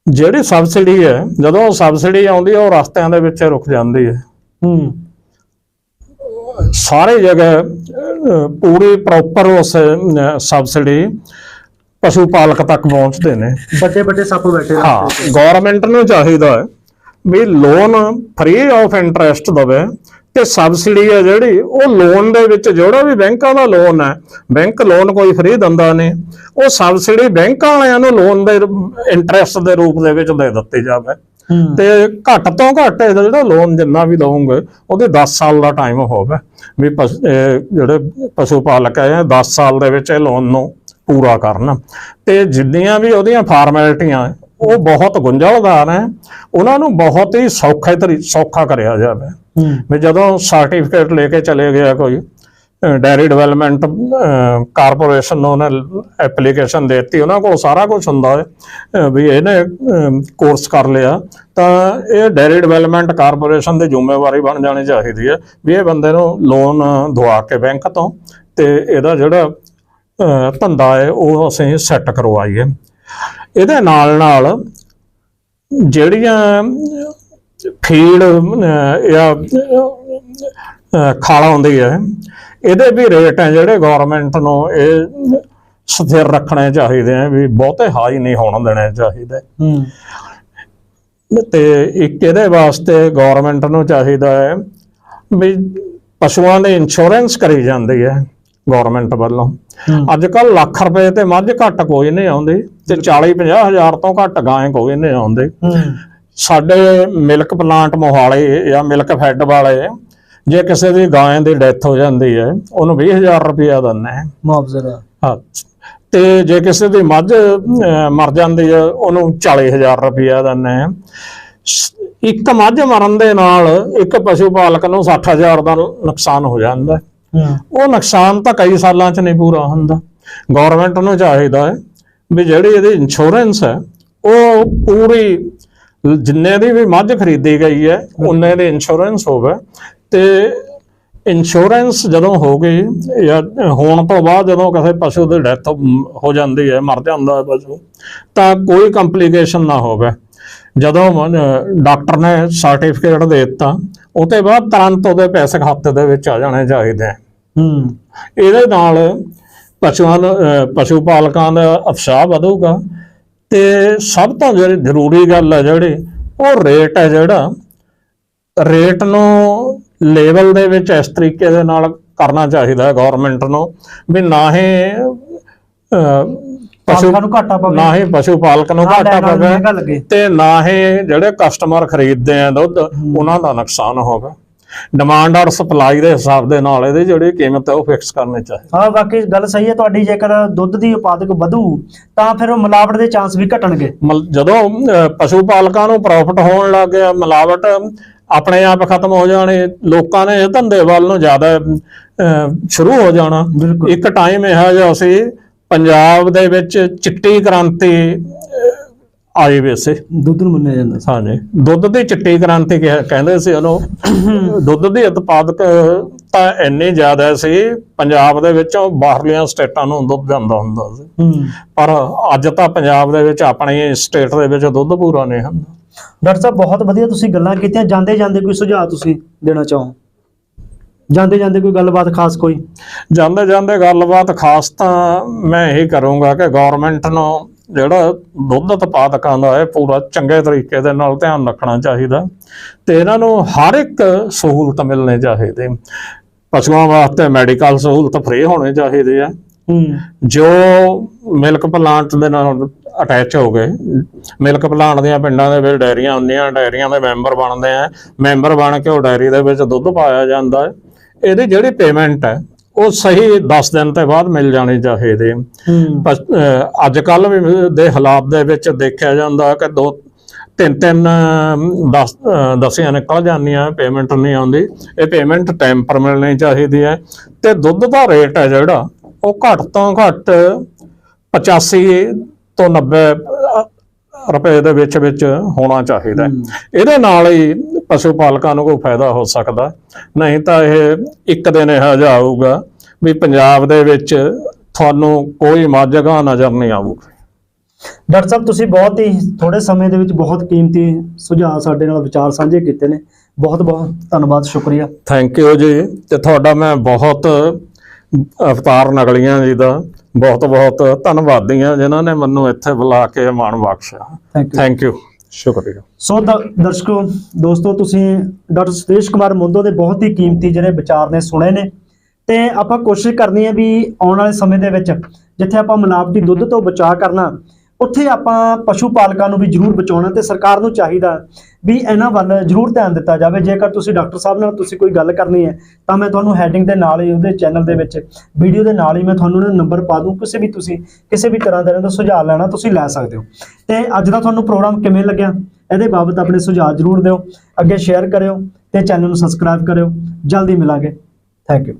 ਜਿਹੜੀ ਸਬਸਿਡੀ ਹੈ ਜਦੋਂ ਸਬਸਿਡੀ ਆਉਂਦੀ ਹੈ ਉਹ ਰਸਤਿਆਂ ਦੇ ਵਿੱਚ ਰੁਕ ਜਾਂਦੀ ਹੈ। ਹੂੰ। ਸਾਰੇ ਜਗ੍ਹਾ ਪੂਰੀ ਪ੍ਰੋਪਰ ਉਸ ਸਬਸਿਡੀ ਪਸ਼ੂ ਪਾਲਕ ਤੱਕ ਪਹੁੰਚਦੇ ਨੇ। ਵੱਡੇ ਵੱਡੇ ਸੱਪ ਬੈਠੇ ਹਾਂ ਗਵਰਨਮੈਂਟ ਨੂੰ ਚਾਹੀਦਾ ਹੈ ਵੀ ਲੋਨ ਫ੍ਰੀ ਆਫ ਇੰਟਰਸਟ ਦਵੇ ਤੇ ਸਬਸਿਡੀ ਹੈ ਜਿਹੜੀ ਉਹ ਲੋਨ ਦੇ ਵਿੱਚ ਜਿਹੜਾ ਵੀ ਬੈਂਕਾਂ ਦਾ ਲੋਨ ਹੈ ਬੈਂਕ ਲੋਨ ਕੋਈ ਫ੍ਰੀ ਦਿੰਦਾ ਨਹੀਂ। ਉਹ ਸਬਸਿਡੀ ਬੈਂਕਾਂ ਵਾਲਿਆਂ ਨੂੰ ਲੋਨ ਦੇ ਇੰਟਰਸਟ ਦੇ ਰੂਪ ਦੇ ਵਿੱਚ ਦੇ ਦਿੱਤੀ ਜਾਵੇ। ਤੇ ਘੱਟ ਤੋਂ ਘੱਟ ਇਹਦਾ ਜਿਹੜਾ ਲੋਨ ਜਿੰਨਾ ਵੀ ਲਓਗੇ ਉਹਦੇ 10 ਸਾਲ ਦਾ ਟਾਈਮ ਹੋਵੇ। ਵੀ ਜਿਹੜੇ ਪਸ਼ੂ ਪਾਲਕ ਹੈ 10 ਸਾਲ ਦੇ ਵਿੱਚ ਇਹ ਲੋਨ ਨੂੰ ਪੂਰਾ ਕਰਨ। ਤੇ ਜਿੰਨੀਆਂ ਵੀ ਉਹਦੀਆਂ ਫਾਰਮੈਲਿਟੀਆਂ ਉਹ ਬਹੁਤ ਗੁੰਝਲਦਾਰ ਹੈ। ਉਹਨਾਂ ਨੂੰ ਬਹੁਤ ਹੀ ਸੌਖੇ ਤਰੀ ਸੌਖਾ ਕਰਿਆ ਜਾਵੇ। ਵੀ ਜਦੋਂ ਸਰਟੀਫਿਕੇਟ ਲੈ ਕੇ ਚਲੇ ਗਿਆ ਕੋਈ ਡੈਰੀ ਡਿਵੈਲਪਮੈਂਟ ਕਾਰਪੋਰੇਸ਼ਨ ਨੂੰ ਉਹਨੇ ਐਪਲੀਕੇਸ਼ਨ ਦਿੱਤੀ ਉਹਨਾਂ ਕੋਲ ਸਾਰਾ ਕੁਝ ਹੁੰਦਾ ਹੈ। ਵੀ ਇਹਨੇ ਕੋਰਸ ਕਰ ਲਿਆ ਤਾਂ ਇਹ ਡੈਰੀ ਡਿਵੈਲਪਮੈਂਟ ਕਾਰਪੋਰੇਸ਼ਨ ਦੀ ਜ਼ਿੰਮੇਵਾਰੀ ਬਣ ਜਾਣੀ ਚਾਹੀਦੀ ਹੈ। ਵੀ ਇਹ ਬੰਦੇ ਨੂੰ ਲੋਨ ਦਵਾ ਕੇ ਬੈਂਕ ਤੋਂ ਤੇ ਇਹਦਾ ਜਿਹੜਾ ਧੰਦਾ ਹੈ ਉਹ ਅਸੀਂ ਸੈੱਟ ਕਰਵਾਈਏ। ਇਹਦੇ ਨਾਲ ਨਾਲ ਜਿਹੜੀਆਂ ਫੀਡ ਜਾਂ ਖਾਲ ਆਉਂਦੀ ਹੈ ਇਹਦੇ ਵੀ ਰੇਟ ਹੈ ਜਿਹੜੇ ਗਵਰਨਮੈਂਟ ਨੂੰ ਇਹ ਸਥਿਰ ਰੱਖਣੇ ਚਾਹੀਦੇ ਆ ਵੀ ਬਹੁਤੇ ਹਾਈ ਨਹੀਂ ਹੋਣ ਦੇਣੇ ਚਾਹੀਦੇ। ਤੇ ਇੱਕ ਇਹਦੇ ਵਾਸਤੇ ਗਵਰਨਮੈਂਟ ਨੂੰ ਚਾਹੀਦਾ ਹੈ ਵੀ ਪਸ਼ੂਆਂ ਦੇ ਇੰਸ਼ੋਰੈਂਸ ਕਰੀ ਜਾਂਦੀ ਹੈ। ਗਵਰਨਮੈਂਟ ਵੱਲੋਂ। ਅੱਜ ਕੱਲ ਲੱਖ ਰੁਪਏ ਤੇ ਮੱਝ ਘੱਟ ਕੋਈ ਨਹੀਂ ਆਉਂਦੀ ਤੇ 40 50 ਹਜ਼ਾਰ ਤੋਂ ਘੱਟ ਗਾਂ ਕੋਈ ਨਹੀਂ ਆਉਂਦੇ। ਸਾਡੇ ਮਿਲਕ ਪਲਾਂਟ ਮੋਹਾਲੀ ਜਾਂ ਮਿਲਕ ਫੈਡ ਵਾਲੇ ਜੇ ਕਿਸੇ ਦੀ ਗਾਂ ਦੀ ਡੈਥ ਹੋ ਜਾਂਦੀ ਹੈ ਉਹਨੂੰ 20000 ਰੁਪਇਆ ਦਿੰਦੇ ਹੈ। ਮੁਆਵਜ਼ਾ ਹਾਂ। ਤੇ ਜੇ ਕਿਸੇ ਦੀ ਮੱਝ ਮਰ ਜਾਂਦੀ ਹੈ ਉਹਨੂੰ 40000 ਰੁਪਇਆ ਦਿੰਦੇ ਹੈ। ਇੱਕ ਮੱਝ ਮਰਨ ਦੇ ਨਾਲ ਇੱਕ ਪਸ਼ੂ ਪਾਲਕ ਨੂੰ 60000 ਦਾ ਨੁਕਸਾਨ ਹੋ ਜਾਂਦਾ। ਹੂੰ ਉਹ ਨੁਕਸਾਨ ਤਾਂ ਕਈ ਸਾਲਾਂ 'ਚ ਨਹੀਂ ਪੂਰਾ ਹੁੰਦਾ। ਗਵਰਨਮੈਂਟ ਨੂੰ ਚਾਹੀਦਾ ਹੈ ਵੀ ਜਿਹੜੀ ਇਹਦੀ ਇੰਸ਼ੋਰੈਂਸ ਹੈ, ਉਹ ਪੂਰੀ ਜਿੰਨੇ ਦੀ ਵੀ ਮੱਝ ਖਰੀਦੀ ਗਈ ਹੈ, ਉਹਨੇ ਦੀ ਇੰਸ਼ੋਰੈਂਸ ਹੋਵੇ ਤੇ ਇੰਸ਼ੋਰੈਂਸ ਜਦੋਂ ਹੋ ਗਈ ਜਾਂ ਹੋਣ ਤੋਂ ਬਾਅਦ ਜਦੋਂ ਕਿਸੇ ਪਸ਼ੂ ਦੀ ਡੈਥ ਹੋ ਜਾਂਦੀ ਹੈ, ਮਰ ਜਾਂਦਾ ਹੈ ਪਸ਼ੂ, ਤਾਂ ਕੋਈ ਕੰਪਲਿਕੇਸ਼ਨ ਨਾ ਹੋਵੇ। ਜਦੋਂ ਡਾਕਟਰ ਨੇ ਸਰਟੀਫਿਕੇਟ ਦੇ ਦਿੱਤਾ ਉਹ ਤੋਂ ਬਾਅਦ ਤੁਰੰਤ ਉਹਦੇ ਪੈਸੇ ਖਾਤੇ ਦੇ ਵਿੱਚ ਆ ਜਾਣੇ ਚਾਹੀਦੇ ਹੂੰ। ਇਹਦੇ ਨਾਲ ਪਸ਼ੂਆਂ ਪਸ਼ੂ ਪਾਲਕਾਂ ਦਾ ਉਤਸ਼ਾਹ ਵਧੂਗਾ ਤੇ ਸਭ ਤੋਂ ਜਿਹੜੀ ਜ਼ਰੂਰੀ ਗੱਲ ਹੈ ਜਿਹੜੀ ਉਹ ਰੇਟ ਹੈ ਜਿਹੜਾ ਰੇਟ ਨੂੰ ਲੈਵਲ ਦੇ ਵਿੱਚ ਇਸ ਤਰੀਕੇ ਦੇ ਨਾਲ ਕਰਨਾ ਚਾਹੀਦਾ ਹੈ ਗਵਰਨਮੈਂਟ ਨੂੰ ਵੀ ਨਾ ਹੀ ਪਸ਼ੂ ਨੂੰ ਘਾਟਾ ਪਵੇ। ਨਾ ਹੀ ਪਸ਼ੂ ਪਾਲਕ ਨੂੰ ਘਾਟਾ ਪਵੇ ਤੇ ਨਾ ਹੀ ਜਿਹੜੇ ਕਸਟਮਰ ਖਰੀਦਦੇ ਆ ਦੁੱਧ ਉਹਨਾਂ ਦਾ ਨੁਕਸਾਨ ਹੋਵੇ। ਡਿਮਾਂਡ ਔਰ ਸਪਲਾਈ ਦੇ ਹਿਸਾਬ ਦੇ ਨਾਲ ਇਹਦੀ ਜਿਹੜੀ ਕੀਮਤ ਹੈ ਉਹ ਫਿਕਸ ਕਰਨੀ ਚਾਹੀਦੀ। ਹਾਂ ਬਾਕੀ ਗੱਲ ਸਹੀ ਹੈ ਤੁਹਾਡੀ ਜੇਕਰ ਦੁੱਧ ਦੀ ਉਪਾਦਕ ਵਧੂ ਤਾਂ ਫਿਰ ਉਹ ਮਿਲਾਵਟ ਦੇ ਚਾਂਸ ਵੀ ਘਟਣਗੇ। ਜਦੋਂ ਪਸ਼ੂ ਪਾਲਕਾਂ ਨੂੰ ਪ੍ਰੋਫਿਟ ਹੋਣ ਲੱਗ ਗਿਆ ਮਿਲਾਵਟ ਆਪਣੇ ਆਪ ਖਤਮ ਹੋ ਜਾਣੀ ਲੋਕਾਂ ਨੇ ਇਹ ਧੰਦੇ ਵੱਲ ਨੂੰ ਜ਼ਿਆਦਾ ਸ਼ੁਰੂ ਹੋ ਜਾਣਾ। ਇੱਕ ਟਾਈਮ ਇਹੋ ਜਿਹਾ ਸੀ ਪੰਜਾਬ ਦੇ ਵਿੱਚ ਚਿੱਟੀ ਕ੍ਰਾਂਤੀ ਆਈ ਵੇ ਸੀ। ਦੁੱਧ ਨੂੰ ਮੰਨਿਆ ਜਾਂਦਾ ਹਾਂਜੀ। ਦੁੱਧ ਦੀ ਚਿੱਟੀ ਕ੍ਰਾਂਤੀ ਕਿਹਾ- ਕਹਿੰਦੇ ਸੀ ਉਹਨੂੰ। ਦੁੱਧ ਦੀ ਉਤਪਾਦਕ ਤਾਂ ਇੰਨੀ ਜ਼ਿਆਦਾ ਸੀ ਪੰਜਾਬ ਦੇ ਵਿੱਚੋਂ ਬਾਹਰਲੀਆਂ ਸਟੇਟਾਂ ਨੂੰ ਦੁੱਧ ਜਾਂਦਾ ਹੁੰਦਾ ਸੀ। ਪਰ ਅੱਜ ਤਾਂ ਪੰਜਾਬ ਦੇ ਵਿੱਚ ਆਪਣੀ ਸਟੇਟ ਦੇ ਵਿੱਚ ਦੁੱਧ ਪੂਰਾ ਨਹੀਂ ਹੁੰਦਾ। ਡਾਕਟਰ ਸਾਹਿਬ ਬਹੁਤ ਵਧੀਆ ਤੁਸੀਂ ਗੱਲਾਂ ਕੀਤੀਆਂ। ਜਾਂਦੇ ਜਾਂਦੇ ਕੋਈ ਸੁਝਾਅ ਤੁਸੀਂ ਦੇਣਾ ਚਾਹੋ? ਜਾਂਦੇ ਜਾਂਦੇ ਕੋਈ ਗੱਲਬਾਤ ਖਾਸ ਕੋਈ? ਜਾਂਦੇ ਜਾਂਦੇ ਗੱਲਬਾਤ ਖਾਸ ਤਾਂ ਮੈਂ ਇਹੀ ਕਰੂੰਗਾ ਕਿ ਗਵਰਨਮੈਂਟ ਨੂੰ ਜਿਹੜਾ ਦੁੱਧ ਉਤਪਾਦਕਾਂ ਦਾ ਹੈ ਪੂਰਾ ਚੰਗੇ ਤਰੀਕੇ ਦੇ ਨਾਲ ਧਿਆਨ ਰੱਖਣਾ ਚਾਹੀਦਾ ਤੇ ਇਹਨਾਂ ਨੂੰ ਹਰ ਇੱਕ ਸਹੂਲਤ ਮਿਲਣੀ ਚਾਹੀਦੀ। ਪਸ਼ੂਆਂ ਵਾਸਤੇ ਮੈਡੀਕਲ ਸਹੂਲਤ ਫ੍ਰੀ ਹੋਣੀ ਚਾਹੀਦੀ ਹੂੰ। ਜੋ ਮਿਲਕ ਪਲਾਂਟ ਦੇ ਨਾਲ ਅਟੈਚ ਹੋ ਗਏ ਮਿਲਕ ਪਲਾਂਟ ਦੀਆਂ ਪਿੰਡਾਂ ਦੇ ਵਿੱਚ ਡੈਰੀਆਂ ਹੁੰਦੀਆਂ ਡੈਰੀਆਂ ਦੇ ਮੈਂਬਰ ਬਣਦੇ ਆ। ਮੈਂਬਰ ਬਣ ਕੇ ਉਹ ਡੈਰੀ ਦੇ ਵਿੱਚ ਦੁੱਧ ਪਾਇਆ ਜਾਂਦਾ ਹੈ। ਇਹਦੀ ਜਿਹੜੀ ਪੇਮੈਂਟ ਹੈ ਉਹ ਸਹੀ 10 ਦਿਨ ਤੋਂ ਬਾਅਦ ਮਿਲ ਜਾਣੀ ਚਾਹੀਦੀ। ਅੱਜ ਕੱਲ ਵੀ ਦੇ ਹਾਲਾਤ ਦੇ ਵਿੱਚ ਦੇਖਿਆ ਜਾਂਦਾ ਕਿ ਦੋ ਤਿੰਨ ਤਿੰਨ ਦਸ ਦਸੀਆਂ ਨਿਕਲ ਜਾਂਦੀਆਂ ਪੇਮੈਂਟ ਨਹੀਂ ਆਉਂਦੀ। ਇਹ ਪੇਮੈਂਟ ਟਾਈਮ ਪਰ ਮਿਲਣੀ ਚਾਹੀਦੀ ਹੈ। ਤੇ ਦੁੱਧ ਦਾ ਰੇਟ ਹੈ ਜਿਹੜਾ ਉਹ ਘੱਟ ਤੋਂ ਘੱਟ 85 ਤੋਂ 90 ਅ, ਰੁਪਏ ਦੇ ਵਿੱਚ ਵਿੱਚ ਹੋਣਾ ਚਾਹੀਦਾ ਇਹਦੇ ਨਾਲ ਹੀ ਪਸ਼ੂ ਪਾਲਕਾਂ ਨੂੰ ਕੋਈ ਫਾਇਦਾ ਹੋ ਸਕਦਾ। ਨਹੀਂ ਤਾਂ ਇਹ ਇੱਕ ਦਿਨ ਇਹੋ ਜਿਹਾ ਆਊਗਾ ਵੀ ਪੰਜਾਬ ਦੇ ਵਿੱਚ ਤੁਹਾਨੂੰ ਕੋਈ ਮੱਝਗਾਂ ਨਜ਼ਰ ਨਹੀਂ ਆਊਗੀ। ਡਾਕਟਰ ਸਾਹਿਬ ਤੁਸੀਂ ਬਹੁਤ ਹੀ ਥੋੜੇ ਸਮੇਂ ਦੇ ਵਿੱਚ ਬਹੁਤ ਕੀਮਤੀ ਸੁਝਾਅ ਸਾਡੇ ਨਾਲ ਵਿਚਾਰ ਸਾਂਝੇ ਕੀਤੇ ਨੇ। ਬਹੁਤ ਬਹੁਤ ਧੰਨਵਾਦ ਸ਼ੁਕਰੀਆ। ਥੈਂਕ ਯੂ ਜੀ। ਤੇ ਤੁਹਾਡਾ ਮੈਂ ਬਹੁਤ ਅਵਤਾਰ ਨਗਲੀਆਂ ਜੀ ਦਾ ਬਹੁਤ ਬਹੁਤ ਧੰਨਵਾਦੀ ਹਾਂ ਜਿਨ੍ਹਾਂ ਨੇ ਮੈਨੂੰ ਇੱਥੇ ਬੁਲਾ ਕੇ ਮਾਣ ਬਖਸ਼ਿਆ। ਥੈਂਕ ਯੂ ਸ਼ੁਕਰੀਆ। ਸੋ ਦਰਸ਼ਕੋ ਦੋਸਤੋ ਤੁਸੀਂ ਡਾਕਟਰ ਸਤੇਸ਼ ਕੁਮਾਰ ਮੁੰਦੋ ਦੇ ਬਹੁਤ ਹੀ ਕੀਮਤੀ ਜਿਹੜੇ ਵਿਚਾਰ ਨੇ ਸੁਣੇ ਨੇ ਤੇ ਆਪਾਂ ਕੋਸ਼ਿਸ਼ ਕਰਨੀ ਹੈ ਵੀ ਆਉਣ ਵਾਲੇ ਸਮੇਂ ਦੇ ਵਿੱਚ ਜਿੱਥੇ ਆਪਾਂ ਮਿਲਾਵਟੀ ਦੁੱਧ ਤੋਂ ਬਚਾਅ ਕਰਨਾ ਉੱਥੇ ਆਪਾਂ ਪਸ਼ੂ ਪਾਲਕਾਂ ਨੂੰ ਵੀ ਜ਼ਰੂਰ ਬਚਾਉਣਾ ਤੇ ਸਰਕਾਰ ਨੂੰ ਚਾਹੀਦਾ ਵੀ ਇਹਨਾਂ ਵੱਲ ਜ਼ਰੂਰ ਧਿਆਨ ਦਿੱਤਾ ਜਾਵੇ। ਜੇਕਰ ਤੁਸੀਂ ਡਾਕਟਰ ਸਾਹਿਬ ਨਾਲ ਤੁਸੀਂ ਕੋਈ ਗੱਲ ਕਰਨੀ ਹੈ, ਤਾਂ ਮੈਂ ਤੁਹਾਨੂੰ ਹੈਡਿੰਗ ਦੇ ਨਾਲ ਹੀ ਉਹਦੇ ਚੈਨਲ ਦੇ ਵਿੱਚ ਵੀਡੀਓ ਦੇ ਨਾਲ ਹੀ ਮੈਂ ਤੁਹਾਨੂੰ ਉਹਦਾ ਨੰਬਰ ਪਾ ਦੂੰ। ਕਿਸੇ ਵੀ ਤੁਸੀਂ, ਕਿਸੇ ਵੀ ਤਰ੍ਹਾਂ ਦਾ ਇਹਨਾਂ ਦਾ ਸੁਝਾਅ ਲੈਣਾ, ਤੁਸੀਂ ਲੈ ਸਕਦੇ ਹੋ। ਤੇ ਅੱਜ ਦਾ ਤੁਹਾਨੂੰ ਪ੍ਰੋਗਰਾਮ ਕਿਵੇਂ ਲੱਗਿਆ? ਇਹਦੇ ਬਾਬਤ ਆਪਣੇ ਸੁਝਾਅ ਜ਼ਰੂਰ ਦਿਓ। ਅੱਗੇ ਸ਼ੇਅਰ ਕਰਿਓ ਤੇ ਚੈਨਲ ਨੂੰ ਸਬਸਕ੍ਰਾਈਬ ਕਰਿਓ। ਜਲਦੀ ਮਿਲਾਂਗੇ। Thank you